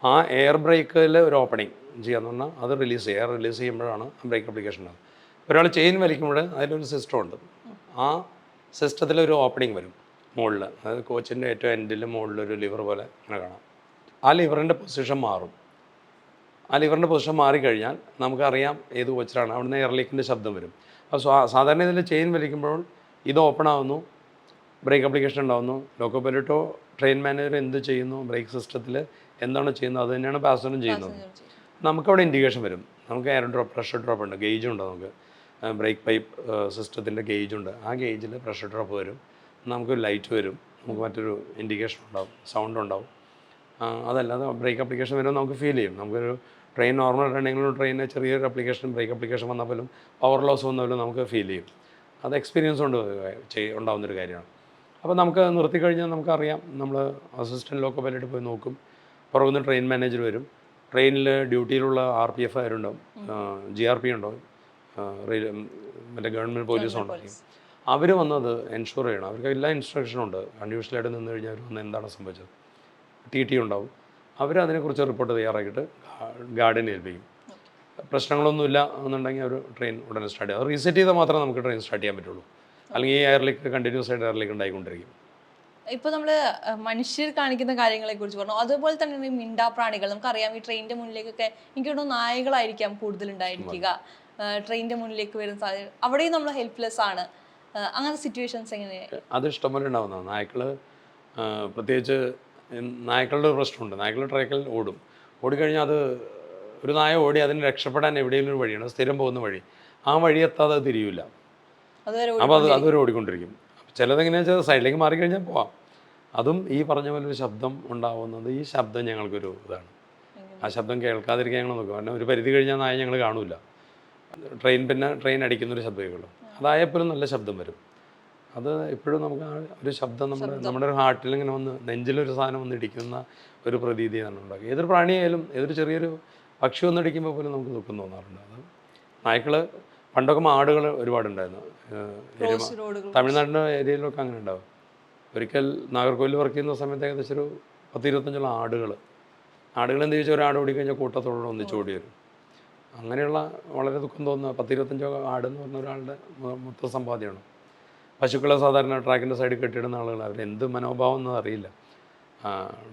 ആ എയർ ബ്രേക്കിൽ ഒരു ഓപ്പണിങ് ചെയ്യാന്ന് പറഞ്ഞാൽ അത് റിലീസ് ചെയ്യുക എയർ റിലീസ് ചെയ്യുമ്പോഴാണ് ബ്രേക്ക് അപ്ലിക്കേഷൻ ഒരാൾ ചെയിൻ വലിക്കുമ്പോൾ അതിലൊരു സിസ്റ്റം ഉണ്ട്. ആ സിസ്റ്റത്തിൽ ഒരു ഓപ്പണിങ് വരും മുകളിൽ അതായത് കോച്ചിന്റെ ഏറ്റവും എൻഡിൽ മുകളിലൊരു ലിവർ പോലെ അങ്ങനെ കാണാം. ആ ലിവറിന്റെ പൊസിഷൻ മാറും. ആ ലിവറിന്റെ പൊസിഷൻ മാറിക്കഴിഞ്ഞാൽ നമുക്കറിയാം ഏത് കോച്ചിലാണ്. അവിടുന്ന് എയർ ലീക്കിന്റെ ശബ്ദം വരും. അപ്പോൾ സാധാരണ ഇതിൽ ചെയിൻ വലിക്കുമ്പോൾ ഇത് ഓപ്പൺ ആവുന്നു. ബ്രേക്ക് അപ്ലിക്കേഷൻ ഉണ്ടാകുന്നു ലോക്കോ പൈലറ്റോ ട്രെയിൻ മാനേജർ എന്ത് ചെയ്യുന്നു? ബ്രേക്ക് സിസ്റ്റത്തിൽ എന്താണ് ചെയ്യുന്നത്? അത് തന്നെയാണ് പാസഞ്ചറും ചെയ്യുന്നത്. നമുക്കവിടെ ഇൻഡിക്കേഷൻ വരും. നമുക്ക് എയർ ഡ്രോപ്പ് പ്രഷർ ഡ്രോപ്പ് ഉണ്ട്. ഗേജ് ഉണ്ട് നമുക്ക്. ബ്രേക്ക് പൈപ്പ് സിസ്റ്റത്തിന്റെ ഗേജ് ഉണ്ട്. ആ ഗേജിൽ പ്രഷർ ഡ്രോപ്പ് വരും. നമുക്ക് ലൈറ്റ് വരും. നമുക്ക് മറ്റൊരു ഇൻഡിക്കേഷൻ ഉണ്ടാവും. സൗണ്ട് ഉണ്ടാവും. അതല്ലാതെ ബ്രേക്ക് അപ്ലിക്കേഷൻ വരുമ്പോൾ നമുക്ക് ഫീൽ ചെയ്യും. നമുക്കൊരു ട്രെയിൻ നോർമൽ റണ്ണിങ്ങിലും ട്രെയിനിന് ചെറിയൊരു അപ്ലിക്കേഷൻ ബ്രേക്ക് അപ്ലിക്കേഷൻ വന്നാൽ പോലും പവർ ലോസ് വന്നാലും പോലും നമുക്ക് ഫീൽ ചെയ്യും. അത് എക്സ്പീരിയൻസ് കൊണ്ട് ഉണ്ടാകുന്നൊരു കാര്യമാണ്. അപ്പോൾ നമുക്ക് നിർത്തി നിർത്തിക്കഴിഞ്ഞാൽ നമുക്കറിയാം നമ്മൾ അസിസ്റ്റന്റ് ലോക്കോ പൈലറ്റ് പോയി നോക്കും. പുറകുന്ന ട്രെയിൻ മാനേജർ വരും. ട്രെയിനിൽ ഡ്യൂട്ടിയിലുള്ള ആർ പി എഫ് ആരുണ്ടാവും? ജി ആർ പി ഉണ്ടാവും. റെയിൽ മറ്റേ ഗവൺമെന്റ് പോലീസും ഉണ്ടാവും അവർ വന്നത് എൻഷുർ ചെയ്യണം. അവർക്ക് എല്ലാ ഇൻസ്ട്രക്ഷനും ഉണ്ട്. അൺയൂഷ്വലായിട്ട് നിന്ന് കഴിഞ്ഞാൽ അവർ വന്ന് എന്താണ് സംഭവിച്ചത്? ടി ടി ഉണ്ടാവും. അവർ അതിനെക്കുറിച്ച് റിപ്പോർട്ട് തയ്യാറാക്കിയിട്ട് ഗാർഡിനെ ഏൽപ്പിക്കും. പ്രശ്നങ്ങളൊന്നുമില്ല എന്നുണ്ടെങ്കിൽ അവർ ട്രെയിൻ ഉടനെ സ്റ്റാർട്ട് ചെയ്യും. അത് റീസെറ്റ് ചെയ്താൽ മാത്രമേ നമുക്ക് ട്രെയിൻ സ്റ്റാർട്ട് ചെയ്യാൻ പറ്റുള്ളൂ. അല്ലെങ്കിൽ ഈ എയർലിക്ക് കണ്ടിന്യൂസ് ആയിട്ട് എയർലിക്ക് ഉണ്ടായിക്കൊണ്ടിരിക്കും. ഇപ്പൊ നമ്മൾ മനുഷ്യർ കാണിക്കുന്ന കാര്യങ്ങളെ കുറിച്ച് പറഞ്ഞു. അതുപോലെ തന്നെ ഈ മിണ്ടാപ്രാണികൾ നമുക്കറിയാം ഈ ട്രെയിനിന്റെ മുന്നിലേക്കൊക്കെ എനിക്ക് തോന്നുന്നു നായകളായിരിക്കാം കൂടുതൽ ഉണ്ടായിരിക്കുക ട്രെയിനിന്റെ മുന്നിലേക്ക് വരുന്ന സാധ്യത അവിടെയും നമ്മൾ ഹെൽപ്ലെസ് ആണ്. അങ്ങനെ സിറ്റുവേഷൻസ് എങ്ങനെ അത് ഇഷ്ടംപോലെ ഉണ്ടാവുന്നതാണ് നായ്ക്കൾ പ്രത്യേകിച്ച് നായ്ക്കളുടെ ഒരു പ്രശ്നമുണ്ട്. നായ്ക്കളുടെ ട്രക്കിൽ ഓടും. ഓടിക്കഴിഞ്ഞാൽ അത് ഒരു നായ ഓടി അതിന് രക്ഷപ്പെടാൻ എവിടെയെങ്കിലും ഒരു വഴിയാണ്. സ്ഥിരം പോകുന്ന വഴി. ആ വഴി എത്താതെ തിരിയില്ല അപ്പോൾ അത് അതുവരെ ഓടിക്കൊണ്ടിരിക്കും. ചിലതെങ്ങനെയാണെന്ന് വെച്ചാൽ സൈഡിലേക്ക് മാറിക്കഴിഞ്ഞാൽ പോവാം. അതും ഈ പറഞ്ഞ പോലെ ഒരു ശബ്ദം ഉണ്ടാവുന്നത് ഈ ശബ്ദം ഞങ്ങൾക്കൊരു ഇതാണ്. ആ ശബ്ദം കേൾക്കാതിരിക്കാൻ ഞങ്ങൾ നോക്കും. കാരണം ഒരു പരിധി കഴിഞ്ഞാൽ നായ ഞങ്ങൾ കാണില്ല ട്രെയിൻ പിന്നെ ട്രെയിൻ അടിക്കുന്നൊരു ശബ്ദമേ ഉള്ളൂ. അതായപ്പോഴും നല്ല ശബ്ദം വരും. അത് എപ്പോഴും നമുക്ക് ആ ഒരു ശബ്ദം നമ്മുടെ നമ്മുടെ ഒരു ഹാർട്ടിൽ ഇങ്ങനെ വന്ന് നെഞ്ചിലൊരു സാധനം വന്ന് ഇടിക്കുന്ന ഒരു പ്രതീതിയാണ് ഉണ്ടാക്കുക. ഏതൊരു പ്രാണിയായാലും ഏതൊരു ചെറിയൊരു പക്ഷി വന്നടിക്കുമ്പോൾ പോലും നമുക്ക് ദുഃഖം തോന്നാറുണ്ട്. അത് നായ്ക്കൾ പണ്ടൊക്കെ മാടുകൾ ഒരുപാടുണ്ടായിരുന്നു. തമിഴ്നാടിന്റെ ഏരിയയിലൊക്കെ അങ്ങനെ ഉണ്ടാവും. ഒരിക്കൽ നാഗർകോവിൽ വർക്ക് ചെയ്യുന്ന സമയത്ത് ഏകദേശം ഒരു പത്ത് ഇരുപത്തഞ്ചോളം ആടുകൾ ആടുകൾ എന്ത് ചോദിച്ചാൽ ഒരാട് ഓടിക്കഴിഞ്ഞാൽ കൂട്ടത്തോടെ ഒന്നിച്ച് ഓടി വരും അങ്ങനെയുള്ള വളരെ ദുഃഖം തോന്നുന്ന പത്ത് ഇരുപത്തഞ്ചോ ആട് എന്ന് പറഞ്ഞ ഒരാളുടെ മൊത്തം സമ്പാദ്യമാണ്. പശുക്കളെ സാധാരണ ട്രാക്കിന്റെ സൈഡിൽ കെട്ടിയിടുന്ന ആളുകൾ അവർ എന്ത് മനോഭാവം എന്ന് അറിയില്ല.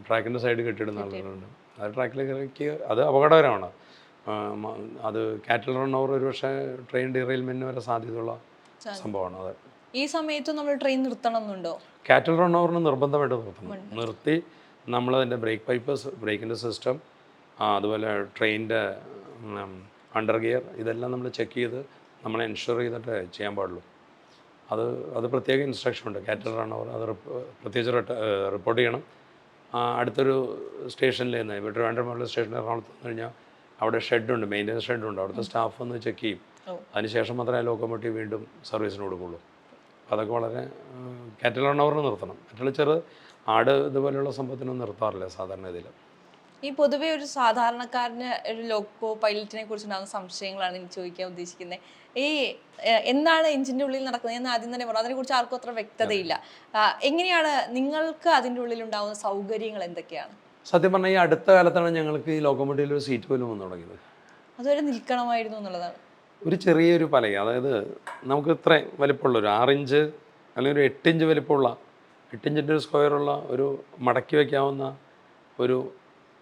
ട്രാക്കിന്റെ സൈഡിൽ കെട്ടിയിടുന്ന ആളുകളുണ്ട്. അത് ട്രാക്കിലേക്ക് അത് അപകടകരമാണ്. അത് കാറ്റൽ റൺ ഓവർ ഒരു പക്ഷേ ട്രെയിൻ ഡിറെയിൽമെന്റിന് വരെ സാധ്യതയുള്ള സംഭവമാണ് അത്. ഈ സമയത്ത് നമ്മൾ ട്രെയിൻ നിർത്തണം എന്നുണ്ടോ കാറ്റൽ റൺ ഓവറിന് നിർബന്ധമായിട്ട് നിർത്തണം. നിർത്തി നമ്മൾ അതിന്റെ ബ്രേക്ക് പൈപ്പേഴ്സ് ബ്രേക്കിന്റെ സിസ്റ്റം അതുപോലെ ട്രെയിനിന്റെ അണ്ടർ ഗിയർ ഇതെല്ലാം നമ്മൾ ചെക്ക് ചെയ്ത് നമ്മൾ എൻഷുർ ചെയ്തിട്ട് ചെയ്യാൻ പാടുള്ളൂ. അത് അത് പ്രത്യേക ഇൻസ്ട്രക്ഷൻ ഉണ്ട്. കാറ്റൽ റൺ ഓവർ അത് പ്രത്യേകിച്ച് റിപ്പോർട്ട് ചെയ്യണം. അടുത്തൊരു സ്റ്റേഷനിൽ നിന്ന് ഇപ്പോൾ ട്രിവാൻഡ്രമുള്ള സ്റ്റേഷനിൽ എറണാകുളത്ത് കഴിഞ്ഞാൽ അവിടെ ഷെഡുണ്ട് മെയിന്റനൻസ് ഷെഡുണ്ട്. അവിടുത്തെ സ്റ്റാഫ് ഒന്ന് ചെക്ക് ചെയ്യും. അതിനുശേഷം മാത്രമേ ലോക്കോമോട്ടീവ് വീണ്ടും സർവീസിന് കൊടുക്കുള്ളൂ. അപ്പോൾ അതൊക്കെ വളരെ കാറ്റൽ റൺ ഓവറിന് നിർത്തണം. മറ്റുള്ള ചെറു ആട് ഇതുപോലെയുള്ള സംഭവത്തിനൊന്നും നിർത്താറില്ല സാധാരണ ഇതിൽ. ഈ പൊതുവെ ഒരു സാധാരണക്കാരന് ഒരു ലോക്കോ പൈലറ്റിനെ കുറിച്ചുണ്ടാകുന്ന സംശയങ്ങളാണ് എനിക്ക് ചോദിക്കാൻ ഉദ്ദേശിക്കുന്നത് ഈ എന്താണ് എഞ്ചിന്റെ ഉള്ളിൽ നടക്കുന്നത്? എന്ന് ആദ്യം തന്നെ പറഞ്ഞു അതിനെക്കുറിച്ച് ആർക്കും അത്ര വ്യക്തതയില്ല. എങ്ങനെയാണ് നിങ്ങൾക്ക് അതിന്റെ ഉള്ളിൽ ഉണ്ടാകുന്ന സൗകര്യങ്ങൾ എന്തൊക്കെയാണ്? സത്യം പറഞ്ഞാൽ ഈ അടുത്ത കാലത്താണ് ഞങ്ങൾക്ക് ഈ ലോക്കോമോട്ടീവിൽ ഒരു സീറ്റ് പോലും വന്നു തുടങ്ങിയത്. അതുവരെ നിൽക്കണമായിരുന്നു എന്നുള്ളതാണ്. ഒരു ചെറിയൊരു പലക അതായത് നമുക്ക് ഇത്ര വലിപ്പമുള്ള ഒരു ആറിഞ്ച് അല്ലെങ്കിൽ ഒരു എട്ടിഞ്ച് വലിപ്പമുള്ള എട്ടിഞ്ചിന്റെ ഒരു സ്ക്വയറുള്ള ഒരു മടക്കി വയ്ക്കാവുന്ന ഒരു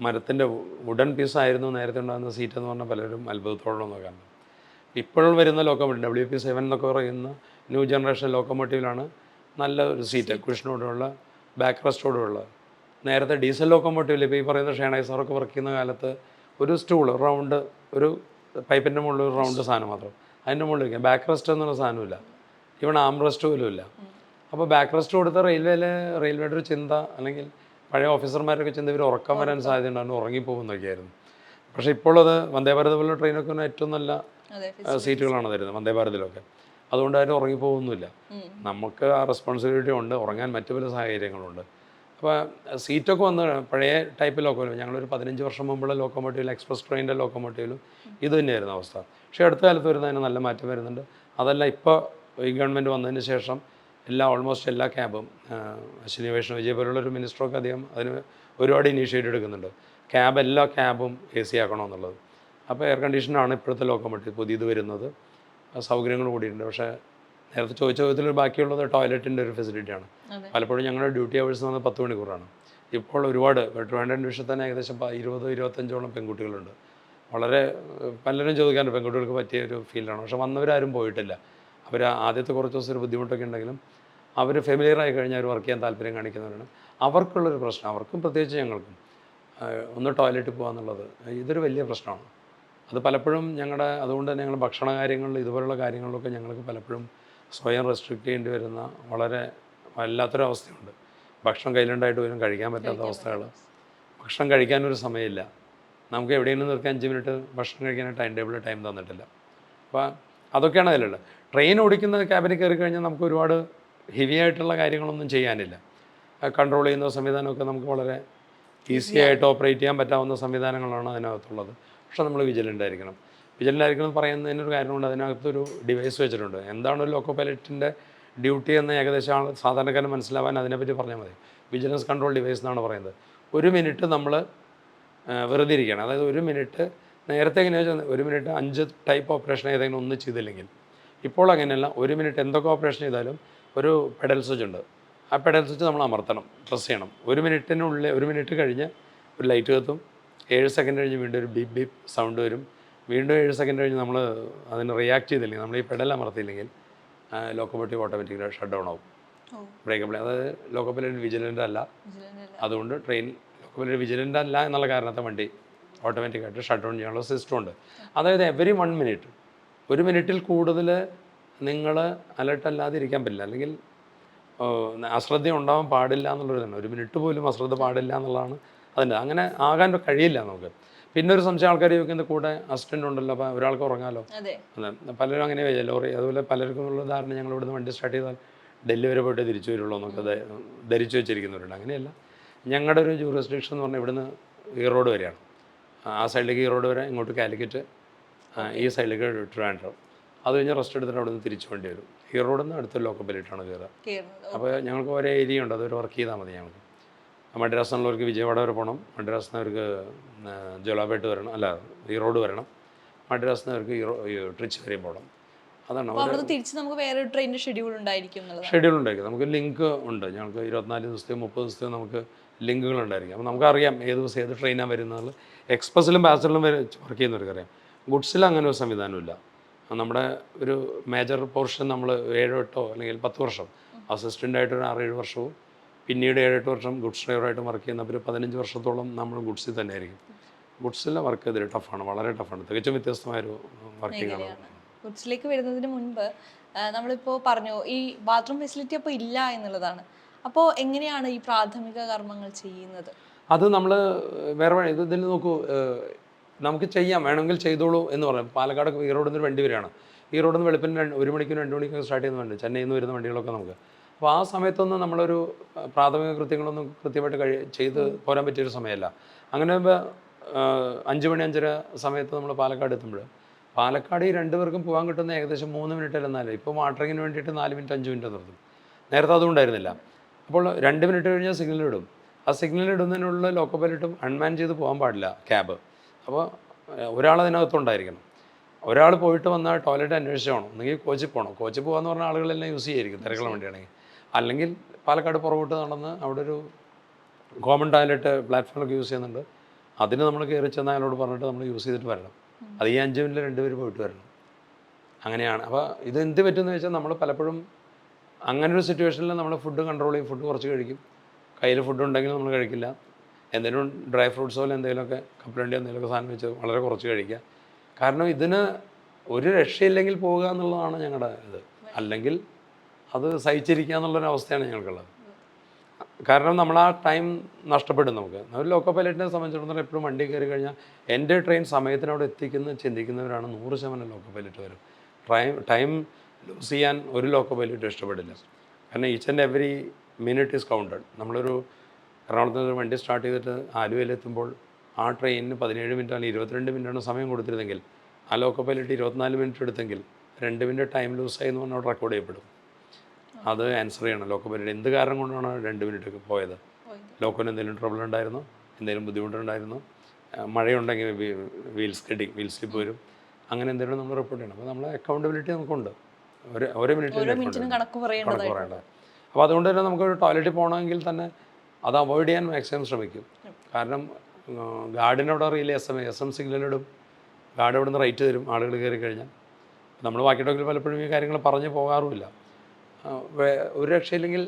മരത്തിന്റെ വുഡൻ പീസായിരുന്നു നേരത്തെ ഉണ്ടാകുന്ന സീറ്റ് എന്ന് പറഞ്ഞാൽ പലരും അത്ഭുതത്തോടെ നോക്കാൻ ഇപ്പോൾ വരുന്ന ലോക്കോമോട്ടീവ് ഡബ്ല്യു പി സെവൻ എന്നൊക്കെ പറയുന്ന ന്യൂ ജനറേഷൻ ലോക്കോമോട്ടീവിലാണ് നല്ല ഒരു സീറ്റ് കുഷനോടുള്ള ബാക്ക് റെസ്റ്റോടുള്ള നേരത്തെ ഡീസൽ ലോക്കോമോട്ടീവിൽ ഇപ്പോൾ ഈ പറയുന്ന ഷേണൈസറൊക്കെ വർക്ക് ചെയ്യുന്ന കാലത്ത് ഒരു സ്റ്റൂൾ റൗണ്ട് ഒരു പൈപ്പിന്റെ മുകളിൽ ഒരു റൗണ്ട് സാധനം മാത്രം. അതിന്റെ മുകളിൽ വയ്ക്കാം ബാക്ക് റെസ്റ്റ് എന്നുള്ള സാധനമില്ല ഇവൺ ആം റെസ്റ്റ് പോലും ഇല്ല. അപ്പോൾ ബാക്ക് റെസ്റ്റ് കൊടുത്ത റെയിൽവേയിലെ റെയിൽവേയുടെ ഒരു ചിന്ത അല്ലെങ്കിൽ പഴയ ഓഫീസർമാരൊക്കെ ചിന്ത ഇവർ ഉറക്കം വരാൻ സാധ്യത സാധ്യതയുണ്ടായിരുന്നു. ഉറങ്ങിപ്പോകുന്നൊക്കെയായിരുന്നു. പക്ഷേ ഇപ്പോൾ അത് വന്ദേ ഭാരത് പോലുള്ള ട്രെയിനൊക്കെ ഏറ്റവും നല്ല സീറ്റുകളാണ് തരുന്നത് വന്ദേ ഭാരതിലൊക്കെ. അതുകൊണ്ട് ആരും ഉറങ്ങിപ്പോകുന്നില്ല നമുക്ക് ആ റെസ്പോൺസിബിലിറ്റി ഉണ്ട്. ഉറങ്ങാൻ മറ്റു പല സാഹചര്യങ്ങളുണ്ട്. അപ്പോൾ സീറ്റൊക്കെ വന്ന് പഴയ ടൈപ്പ് ലോക്കോമോട്ടീവ് ഞങ്ങളൊരു പതിനഞ്ച് വർഷം മുമ്പുള്ള ലോക്കോമോട്ടീവിൽ എക്സ്പ്രസ് ട്രെയിനിന്റെ ലോക്കോമോട്ടീവിലും ഇത് തന്നെയായിരുന്നു അവസ്ഥ. പക്ഷേ അടുത്ത കാലത്ത് വരുന്നതിന് നല്ല മാറ്റം വരുന്നുണ്ട്. അതല്ല ഇപ്പോൾ ഈ ഗവൺമെന്റ് വന്നതിന് ശേഷം എല്ലാ ഓൾമോസ്റ്റ് എല്ലാ ക്യാബും അശ്വിനി വൈഷ്ണവ് വിജയ് പോലുള്ള ഒരു മിനിസ്റ്ററൊക്കെ അധികം അതിന് ഒരുപാട് ഇനീഷ്യേറ്റീവ് എടുക്കുന്നുണ്ട്. ക്യാബ് എല്ലാ ക്യാബും എ സി ആക്കണമെന്നുള്ളത്. അപ്പോൾ എയർ കണ്ടീഷനാണ് ഇപ്പോഴത്തെ ലോക്കോമോട്ടീവ് പുതിയത് വരുന്നത്. സൗകര്യങ്ങൾ കൂടിയിട്ടുണ്ട്. പക്ഷേ നേരത്തെ ചോദിച്ച വിധത്തിൽ ബാക്കിയുള്ളത് ടോയ്ലറ്റിന്റെ ഒരു ഫെസിലിറ്റിയാണ്. പലപ്പോഴും ഞങ്ങളുടെ ഡ്യൂട്ടി അവേഴ്സ് എന്ന് പറഞ്ഞാൽ പത്ത് മണിക്കൂറാണ്. ഇപ്പോൾ ഒരുപാട് ട്രിവാൻഡ്രം ഡിവിഷനിൽ തന്നെ ഏകദേശം ഇരുപത് ഇരുപത്തഞ്ചോളം പെൺകുട്ടികളുണ്ട്. വളരെ പലരും ചോദിക്കാറുണ്ട് പെൺകുട്ടികൾക്ക് പറ്റിയ ഒരു ഫീൽഡാണ്. പക്ഷെ വന്നവരാരും പോയിട്ടില്ല. അവർ ആദ്യത്തെ കുറച്ച് ദിവസം ഒരു ബുദ്ധിമുട്ടൊക്കെ ഉണ്ടെങ്കിലും അവർ ഫെമിലിയർ ആയി കഴിഞ്ഞാൽ അവർ വർക്ക് ചെയ്യാൻ താല്പര്യം കാണിക്കുന്നവരാണ്. അവർക്കുള്ളൊരു പ്രശ്നം അവർക്കും പ്രത്യേകിച്ച് ഞങ്ങൾക്കും ഒന്ന് ടോയ്ലറ്റിൽ പോകുക എന്നുള്ളത് ഇതൊരു വലിയ പ്രശ്നമാണ്. അത് പലപ്പോഴും ഞങ്ങളുടെ അതുകൊണ്ട് തന്നെ ഞങ്ങൾ ഭക്ഷണ കാര്യങ്ങളിൽ ഇതുപോലുള്ള കാര്യങ്ങളിലൊക്കെ ഞങ്ങൾക്ക് പലപ്പോഴും സ്വയം റെസ്ട്രിക്റ്റ് ചെയ്യേണ്ടി വരുന്ന വളരെ വല്ലാത്തൊരവസ്ഥയുണ്ട്. ഭക്ഷണം കയ്യിലുണ്ടായിട്ട് പോലും കഴിക്കാൻ പറ്റാത്ത അവസ്ഥകൾ ഭക്ഷണം കഴിക്കാനൊരു സമയമില്ല. നമുക്ക് എവിടെയെങ്കിലും നിർത്തി അഞ്ച് മിനിറ്റ് ഭക്ഷണം കഴിക്കാൻ ടൈം ടേബിൾ ടൈം തന്നിട്ടില്ല. അപ്പോൾ അതൊക്കെയാണ് അതിലുള്ളത്. ട്രെയിൻ ഓടിക്കുന്ന ക്യാബിനിൽ കയറി കഴിഞ്ഞാൽ നമുക്ക് ഒരുപാട് ഹെവി ആയിട്ടുള്ള കാര്യങ്ങളൊന്നും ചെയ്യാനില്ല. കൺട്രോൾ ചെയ്യുന്ന സംവിധാനമൊക്കെ നമുക്ക് വളരെ ഈസി ആയിട്ട് ഓപ്പറേറ്റ് ചെയ്യാൻ പറ്റാവുന്ന സംവിധാനങ്ങളാണ് അതിനകത്തുള്ളത്. പക്ഷേ നമ്മൾ വിജിലന്റ് ആയിരിക്കണം. വിജിലന്റ് ആയിരിക്കണം എന്ന് പറയുന്നതിനൊരു കാര്യമുണ്ട് അതിനകത്തൊരു ഡിവൈസ് വെച്ചിട്ടുണ്ട്. എന്താണ് ഒരു ലോക്കോ പൈലറ്റിന്റെ ഡ്യൂട്ടി എന്ന് ഏകദേശം ആൾ സാധാരണക്കാരൻ മനസ്സിലാവാൻ അതിനെപ്പറ്റി പറഞ്ഞാൽ മതി. വിജിലൻസ് കൺട്രോൾ ഡിവൈസ് എന്നാണ് പറയുന്നത്. ഒരു മിനിറ്റ് നമ്മൾ വെറുതെ ഇരിക്കുകയാണ്. അതായത് ഒരു മിനിറ്റ് നേരത്തെ എങ്ങനെയാ ഒരു മിനിറ്റ് അഞ്ച് ടൈപ്പ് ഓപ്പറേഷൻ ഏതെങ്കിലും ഒന്നും ചെയ്തില്ലെങ്കിൽ. ഇപ്പോൾ അങ്ങനെയല്ല. ഒരു മിനിറ്റ് എന്തൊക്കെ ഓപ്പറേഷൻ ചെയ്താലും ഒരു പെഡൽ സ്വിച്ച് ഉണ്ട്. ആ പെഡൽ സ്വിച്ച് നമ്മൾ അമർത്തണം പ്രസ് ചെയ്യണം. ഒരു മിനിറ്റിനുള്ളിൽ ഒരു മിനിറ്റ് കഴിഞ്ഞ് ഒരു ലൈറ്റ് കത്തും. ഏഴ് സെക്കൻഡ് കഴിഞ്ഞ് വീണ്ടും ഒരു ബീപ്പ് ബീപ്പ് സൗണ്ട് വരും. വീണ്ടും ഏഴ് സെക്കൻഡ് കഴിഞ്ഞ് നമ്മൾ അതിന് റിയാക്ട് ചെയ്തില്ലെങ്കിൽ നമ്മൾ ഈ പെഡൽ അമർത്തിയില്ലെങ്കിൽ ലോക്കോമോട്ടീവ് ഓട്ടോമാറ്റിക്കലി ഷട്ട് ഡൗൺ ആവും. ഓ. ബ്രേക്കബിൾ അതായത് വിജിലന്റ് അല്ല. വിജിലന്റ് അല്ല. അതുകൊണ്ട് ട്രെയിൻ ലോക്കോപ്പൈലറ്റ് വിജിലന്റ് അല്ല എന്നുള്ള കാരണത്തെ വണ്ടി ഓട്ടോമാറ്റിക്കായിട്ട് ഷട്ട് ഡൗൺ ചെയ്യാനുള്ള സിസ്റ്റം ഉണ്ട്. അതായത് എവറി വൺ മിനിറ്റ് ഒരു മിനിറ്റിൽ കൂടുതൽ നിങ്ങൾ അലർട്ട് അല്ലാതെ ഇരിക്കാൻ പറ്റില്ല. അല്ലെങ്കിൽ അശ്രദ്ധ ഉണ്ടാവാൻ പാടില്ല എന്നുള്ളൊരു തന്നെ ഒരു മിനിറ്റ് പോലും അശ്രദ്ധ പാടില്ല എന്നുള്ളതാണ് അതിന്റെ. അങ്ങനെ ആകാൻ കഴിയില്ല നമുക്ക്. പിന്നെ ഒരു സംശയം ആൾക്കാർ ചോദിക്കുന്നത് കൂടെ? അസിസ്റ്റന്റ് ഉണ്ടല്ലോ അപ്പോൾ ഒരാൾക്ക് ഉറങ്ങാലോ? അതെ. പലരും അങ്ങനെ വയ്യ ലോറി അതുപോലെ പലർക്കും ഉള്ള ധാരണ ഞങ്ങൾ ഇവിടുന്ന് വണ്ടി സ്റ്റാർട്ട് ചെയ്താൽ ഡൽഹി വരെ പോയിട്ട് തിരിച്ചു വരുള്ളൂ എന്നൊക്കെ ധരിച്ചു വെച്ചിരിക്കുന്നവരുണ്ട്. അങ്ങനെയല്ല. ഞങ്ങളുടെ ഒരു ജൂറിസ്ഡിക്ഷൻ എന്ന് പറഞ്ഞാൽ ഇവിടുന്ന് ഈ റോഡ് വരെയാണ്. ആ സൈഡിലേക്ക് ഈ റോഡ് വരെ ഇങ്ങോട്ട് കാലിക്കറ്റ് ഈ സൈഡിലേക്ക് ട്രിവാൻഡ്രം. അത് കഴിഞ്ഞ് റെസ്റ്റ് എടുത്തിട്ട് അവിടെ നിന്ന് തിരിച്ചു വേണ്ടി വരും. ഈ റോഡിൽ നിന്ന് അടുത്ത ലോക്കബിലിറ്റാണ് കയറുക അപ്പോൾ ഞങ്ങൾക്ക് ഒരേ ഏരിയ ഉണ്ട്. അതൊരു വർക്ക് ചെയ്താൽ മതി ഞങ്ങൾക്ക്. മദ്രാസ് എന്നുള്ളവർക്ക് വിജയവാഡ വരെ പോകണം. മദ്രാസ് എന്നവർക്ക് ജോലാപേട്ട് വരണം. അല്ല ഈ റോഡ് വരണം. മദ്രാസ് എന്നവർക്ക് ട്രിച്ച് വരെയും പോകണം. അതാണ് തിരിച്ച് നമുക്ക് വേറെ ട്രെയിനിന്റെ ഷെഡ്യൂൾ ഉണ്ടായിരിക്കും ഷെഡ്യൂൾ ഉണ്ടായിരിക്കും. നമുക്ക് ലിങ്ക് ഉണ്ട്. ഞങ്ങൾക്ക് ഇരുപത്തിനാല് ദിവസത്തെയും മുപ്പത് ദിവസത്തെയും നമുക്ക് ലിങ്കുകൾ ഉണ്ടായിരിക്കും. അപ്പോൾ നമുക്കറിയാം ഏത് ദിവസം ഏത് ട്രെയിനാണ് വരുന്നത്. എക്സ്പ്രസ്സിലും പാസഞ്ചറിലും വർക്ക് ചെയ്യുന്നവർക്കറിയാം. ഗുഡ്സിൽ അങ്ങനെ ഒരു സംവിധാനമില്ല നമ്മുടെ ഒരു മേജർ പോർഷൻ നമ്മൾ ഏഴോ എട്ടോ അല്ലെങ്കിൽ പത്ത് വർഷം അസിസ്റ്റന്റായിട്ടൊരു ആറേഴ് വർഷവും പിന്നീട് ഏഴെട്ട് വർഷം ഗുഡ്സ് ഡ്രൈവറായിട്ട് വർക്ക് ചെയ്യുന്ന പിന്നെ പതിനഞ്ച് വർഷത്തോളം നമ്മൾ ഗുഡ്സിൽ തന്നെ ആയിരിക്കും ഗുഡ്സിലെ വർക്ക് ഇതിൽ ടഫാണ് വളരെ ടഫാണ്. തികച്ചും വ്യത്യസ്തമായൊരു വർക്കിംഗ് ആണ്. ഗുഡ്സിലേക്ക് വരുന്നതിന് മുൻപ് നമ്മളിപ്പോൾ നമ്മളിപ്പോ പറഞ്ഞു ഈ ബാത്റൂം ഫെസിലിറ്റി അപ്പോൾ ഇല്ല എന്നുള്ളതാണ്. അപ്പോൾ എങ്ങനെയാണ് ഈ പ്രാഥമിക കർമ്മങ്ങൾ ചെയ്യുന്നത്? അത് നമ്മൾ വേറെ വഴി ഇത് ഇതിൽ നോക്കൂ നമുക്ക് ചെയ്യാം വേണമെങ്കിൽ ചെയ്തോളൂ എന്ന് പറയാം. പാലക്കാട് ഈ റോഡിൽ നിന്ന് വണ്ടി വരികയാണ്. ഈ റോഡിൽ നിന്ന് വെളുപ്പിന് ഒരു മണിക്കും രണ്ട് മണിക്കും സ്റ്റാർട്ട് ചെയ്യുന്ന വണ്ടി ചെന്നൈയിൽ നിന്ന് വരുന്ന വണ്ടികളൊക്കെ നമുക്ക്. അപ്പോൾ ആ സമയത്തൊന്നും നമ്മളൊരു പ്രാഥമിക കൃത്യങ്ങളൊന്നും കൃത്യമായിട്ട് കഴി ചെയ്ത് പോരാൻ പറ്റിയൊരു സമയമല്ല. അങ്ങനെ അഞ്ച് മണി അഞ്ചര സമയത്ത് നമ്മൾ പാലക്കാട് എത്തുമ്പോൾ പാലക്കാട് ഈ രണ്ടുപേർക്കും പോകാൻ കിട്ടുന്ന ഏകദേശം മൂന്ന് മിനിറ്റ് അല്ല നാല്? ഇപ്പോൾ വാട്ടറിങ്ങിന് വേണ്ടിയിട്ട് നാല് മിനിറ്റ് അഞ്ച് മിനിറ്റ് നിർത്തും. നേരത്തെ അതും ഉണ്ടായിരുന്നില്ല. അപ്പോൾ രണ്ട് മിനിറ്റ് കഴിഞ്ഞാൽ സിഗ്നൽ ഇടും. ആ സിഗ്നൽ ഇടുന്നതിനുള്ള ലോക്കോ പൈലറ്റും അൺമാൻ ചെയ്ത് പോകാൻ പാടില്ല ക്യാബ്. അപ്പോൾ ഒരാൾ അതിനകത്തുണ്ടായിരിക്കണം ഒരാൾ പോയിട്ട് വന്നാൽ ടോയ്ലറ്റ് അന്വേഷിച്ച് പോകണം ഒന്നെങ്കിൽ കോച്ചിൽ പോകണം കോച്ചിൽ പോകാന്ന് പറഞ്ഞാൽ ആളുകളെല്ലാം യൂസ് ചെയ്യായിരിക്കും തിരക്കുള്ള വണ്ടിയാണെങ്കിൽ. അല്ലെങ്കിൽ പാലക്കാട് പുറകോട്ട് നടന്ന് അവിടെ ഒരു കോമൺ ടോയ്ലറ്റ് പ്ലാറ്റ്ഫോമൊക്കെ യൂസ് ചെയ്യുന്നുണ്ട്. അതിന് നമ്മൾ കയറി ചെന്നാൽ അയാളോട് പറഞ്ഞിട്ട് നമ്മൾ യൂസ് ചെയ്തിട്ട് വരണം. അത് ഈ അഞ്ച് മിനിറ്റ് രണ്ടുപേർ പോയിട്ട് വരണം. അങ്ങനെയാണ്. അപ്പോൾ ഇത് എന്ത് പറ്റുമെന്ന് വെച്ചാൽ നമ്മൾ പലപ്പോഴും അങ്ങനെ ഒരു സിറ്റുവേഷനിൽ നമ്മൾ ഫുഡ് കൺട്രോൾ ചെയ്യും. ഫുഡ് കുറച്ച് കഴിക്കും. കയ്യിൽ ഫുഡ് ഉണ്ടെങ്കിൽ നമ്മൾ കഴിക്കില്ല. എന്തെങ്കിലും ഡ്രൈ ഫ്രൂട്ട്സോ അല്ലെങ്കിൽ എന്തെങ്കിലുമൊക്കെ കപ്പലണ്ടി എന്തെങ്കിലുമൊക്കെ സാധനം വെച്ച് വളരെ കുറച്ച് കഴിക്കുക. കാരണം ഇതിന് ഒരു രക്ഷയില്ലെങ്കിൽ പോവുക എന്നുള്ളതാണ് ഞങ്ങളുടെ ഇത്. അല്ലെങ്കിൽ അത് സഹിച്ചിരിക്കുക എന്നുള്ളൊരു അവസ്ഥയാണ് ഞങ്ങൾക്കുള്ളത്. കാരണം നമ്മൾ ആ ടൈം നഷ്ടപ്പെടും നമുക്ക്. ഒരു ലോക്കോ പൈലറ്റിനെ സംബന്ധിച്ചിടത്തോളം എപ്പോഴും വണ്ടി കയറി കഴിഞ്ഞാൽ എന്റെ ട്രെയിൻ സമയത്തിനോട് എത്തിക്കുന്ന ചിന്തിക്കുന്നവരാണ് നൂറ് ശതമാനം ലോക്കോ പൈലറ്റ് വരും ടൈം ടൈം ലൂസ് ചെയ്യാൻ ഒരു ലോക്കോ പൈലറ്റും ഇഷ്ടപ്പെടില്ല. കാരണം each and every minute is counted നമ്മളൊരു എറണാകുളത്ത് നിന്ന് വണ്ടി സ്റ്റാർട്ട് ചെയ്തിട്ട് ആലുവയിലെത്തുമ്പോൾ ആ ട്രെയിനിന് പതിനേഴ് മിനിറ്റ് അല്ലെങ്കിൽ ഇരുപത്തിരണ്ട് മിനിറ്റാണ് സമയം കൊടുത്തിരുന്നെങ്കിൽ ആ ലോക്കോ പൈലറ്റ് ഇരുപത്തിനാല് മിനിറ്റ് എടുത്തെങ്കിൽ രണ്ട് മിനിറ്റ് ടൈം ലൂസായി എന്ന് പറഞ്ഞാൽ റെക്കോർഡ് ചെയ്യപ്പെടും. അത് ആൻസർ ചെയ്യണം. ലോക്കോ പൈലറ്റ് എന്ത് കാരണം കൊണ്ടാണ് രണ്ട് മിനിറ്റ് ഒക്കെ പോയത്? ലോക്കോന് എന്തെങ്കിലും ട്രബിൾ ഉണ്ടായിരുന്നോ? എന്തെങ്കിലും ബുദ്ധിമുട്ടുണ്ടായിരുന്നോ? മഴയുണ്ടെങ്കിൽ വീൽസ് കെട്ടി വീൽ സ്ലിപ്പ് വരും അങ്ങനെ എന്തെങ്കിലും നമ്മൾ റിപ്പോർട്ട് ചെയ്യണം. അപ്പോൾ നമ്മളെ അക്കൗണ്ടബിലിറ്റി നമുക്കുണ്ട്. ഒരു ഓരോ മിനിറ്റിനും കണക്ക് പറയേണ്ടത്. അപ്പോൾ അതുകൊണ്ട് തന്നെ നമുക്ക് ടോയ്ലറ്റിൽ പോകണമെങ്കിൽ തന്നെ അത് അവോയ്ഡ് ചെയ്യാൻ മാക്സിമം ശ്രമിക്കും. കാരണം ഗാർഡിനോട് അറിയില്ല? എസ് എം എസ് എം സിഗ്നലിടും ഗാർഡ് അവിടെ നിന്ന് റൈറ്റ് തരും. ആളുകൾ കയറി കഴിഞ്ഞാൽ നമ്മൾ വാക്കിട്ടോക്കിൽ പലപ്പോഴും ഈ കാര്യങ്ങൾ പറഞ്ഞു പോകാറുമില്ല. ഒരു രക്ഷയില്ലെങ്കിൽ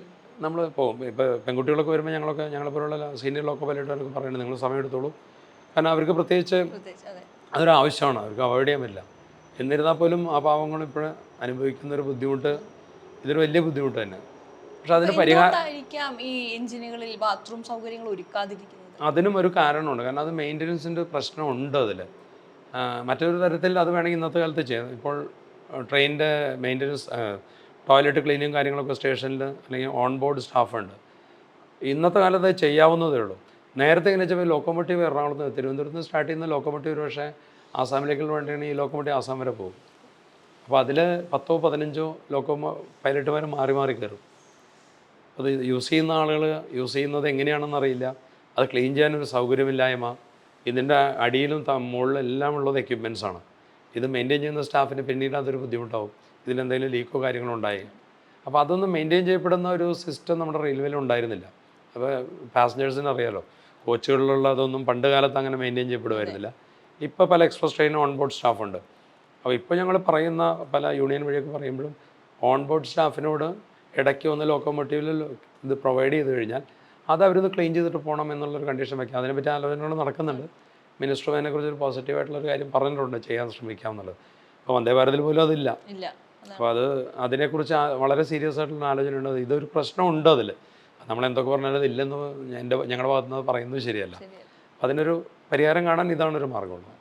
നമ്മൾ പോകും. ഇപ്പോൾ പെൺകുട്ടികളൊക്കെ വരുമ്പോൾ ഞങ്ങളൊക്കെ ഞങ്ങളെ പോലുള്ള സീനിയറിലൊക്കെ പൈലറ്റുകാരൊക്കെ പറയുന്നത് നിങ്ങൾ സമയം എടുത്തോളൂ. കാരണം അവർക്ക് പ്രത്യേകിച്ച് അതൊരു ആവശ്യമാണ് അവർക്ക് അവോയ്ഡ് ചെയ്യാൻ പറ്റില്ല. എന്നിരുന്നാൽ പോലും ആ പാവങ്ങൾ ഇപ്പോഴും അനുഭവിക്കുന്ന ഒരു ബുദ്ധിമുട്ട് ഇതൊരു വലിയ ബുദ്ധിമുട്ട് തന്നെ. പക്ഷെ അതിന് പരിഹാരം ഈ എഞ്ചിനുകളിൽ ബാത്റൂം സൗകര്യങ്ങൾ ഒരുക്കാതിരിക്കുന്നത്? അതിനും ഒരു കാരണമുണ്ട്. കാരണം അത് മെയിന്റനൻസിന്റെ പ്രശ്നമുണ്ട് അതിൽ മറ്റൊരു തരത്തിൽ അത് വേണമെങ്കിൽ ഇന്നത്തെ കാലത്ത് ചെയ്യാം. ഇപ്പോൾ ട്രെയിനിന്റെ മെയിന്റനൻസ് ടോയ്ലറ്റ് ക്ലീനിങ് കാര്യങ്ങളൊക്കെ സ്റ്റേഷനിൽ അല്ലെങ്കിൽ ഓൺ ബോർഡ് സ്റ്റാഫുണ്ട്. ഇന്നത്തെ കാലത്ത് ചെയ്യാവുന്നതേ ഉള്ളൂ. നേരത്തെ എങ്ങനെ വെച്ചാൽ ലോക്കോമോട്ടീവ് എറണാകുളത്ത് തിരുവനന്തപുരത്ത് നിന്ന് സ്റ്റാർട്ട് ചെയ്യുന്ന ലോക്കോമോട്ടീവ് പക്ഷേ ആസാമിലേക്ക് വേണ്ടിയാണ് ഈ ലോക്കോമോട്ടീവ് ആസാം വരെ പോകും. അപ്പോൾ അതിൽ പത്തോ പതിനഞ്ചോ ലോക്കോമോ പൈലറ്റുമാർ മാറി മാറി കയറും. അത് യൂസ് ചെയ്യുന്ന ആളുകൾ യൂസ് ചെയ്യുന്നത് എങ്ങനെയാണെന്ന് അറിയില്ല. അത് ക്ലീൻ ചെയ്യാനൊരു സൗകര്യമില്ലായ്മ. ഇതിന്റെ അടിയിലും മുകളിലും എല്ലാം ഉള്ളത് ആണ്. ഇത് മെയിന്റെയിൻ ചെയ്യുന്ന സ്റ്റാഫിന് പിന്നീട് അതൊരു ബുദ്ധിമുട്ടാവും. ഇതിലെന്തെങ്കിലും ലീക്കോ കാര്യങ്ങളോ ഉണ്ടായി. അപ്പോൾ അതൊന്നും മെയിന്റെയിൻ ചെയ്യപ്പെടുന്ന ഒരു സിസ്റ്റം നമ്മുടെ റെയിൽവേയിൽ ഉണ്ടായിരുന്നില്ല. അപ്പോൾ പാസഞ്ചേഴ്സിന് അറിയാലോ കോച്ചുകളിലുള്ള അതൊന്നും പണ്ട് കാലത്ത് അങ്ങനെ മെയിന്റെയിൻ ചെയ്യപ്പെടുമായിരുന്നില്ല. ഇപ്പോൾ പല എക്സ്പ്രസ് ട്രെയിനും ഓൺ ബോർഡ് സ്റ്റാഫുണ്ട് അപ്പോൾ ഇപ്പോൾ ഞങ്ങൾ പറയുന്ന പല യൂണിയൻ വഴിയൊക്കെ പറയുമ്പോഴും ഓൺ ബോർഡ് സ്റ്റാഫിനോട് ഇടയ്ക്ക് ഒന്ന് ലോക്കോമോട്ടീവിൽ ഇത് പ്രൊവൈഡ് ചെയ്ത് കഴിഞ്ഞാൽ അത് അവരൊന്ന് ക്ലീൻ ചെയ്തിട്ട് പോകണം എന്നുള്ളൊരു കണ്ടീഷൻ വയ്ക്കുക അതിനെപ്പറ്റി ആലോചനകൾ നടക്കുന്നുണ്ട്. മിനിസ്റ്റർ അതിനെക്കുറിച്ച് ഒരു പോസിറ്റീവായിട്ടുള്ളൊരു കാര്യം പറഞ്ഞിട്ടുണ്ട്. ചെയ്യാൻ ശ്രമിക്കാം എന്നുള്ളത്. അപ്പോൾ വന്ദേ ഭാരതിൽ പോലും അതില്ല. അപ്പോൾ അത് അതിനെക്കുറിച്ച് വളരെ സീരിയസ് ആയിട്ടുള്ള ആലോചന ഉണ്ട്. ഇതൊരു പ്രശ്നമുണ്ട് അതിൽ നമ്മൾ എന്തൊക്കെ പറഞ്ഞാലും ഇല്ലെന്ന് എന്റെ ഞങ്ങളുടെ ഭാഗത്തുനിന്ന് പറയുന്നത് ശരിയല്ല. അതിനൊരു പരിഹാരം കാണാൻ ഇതാണ് ഒരു മാർഗമുള്ളത്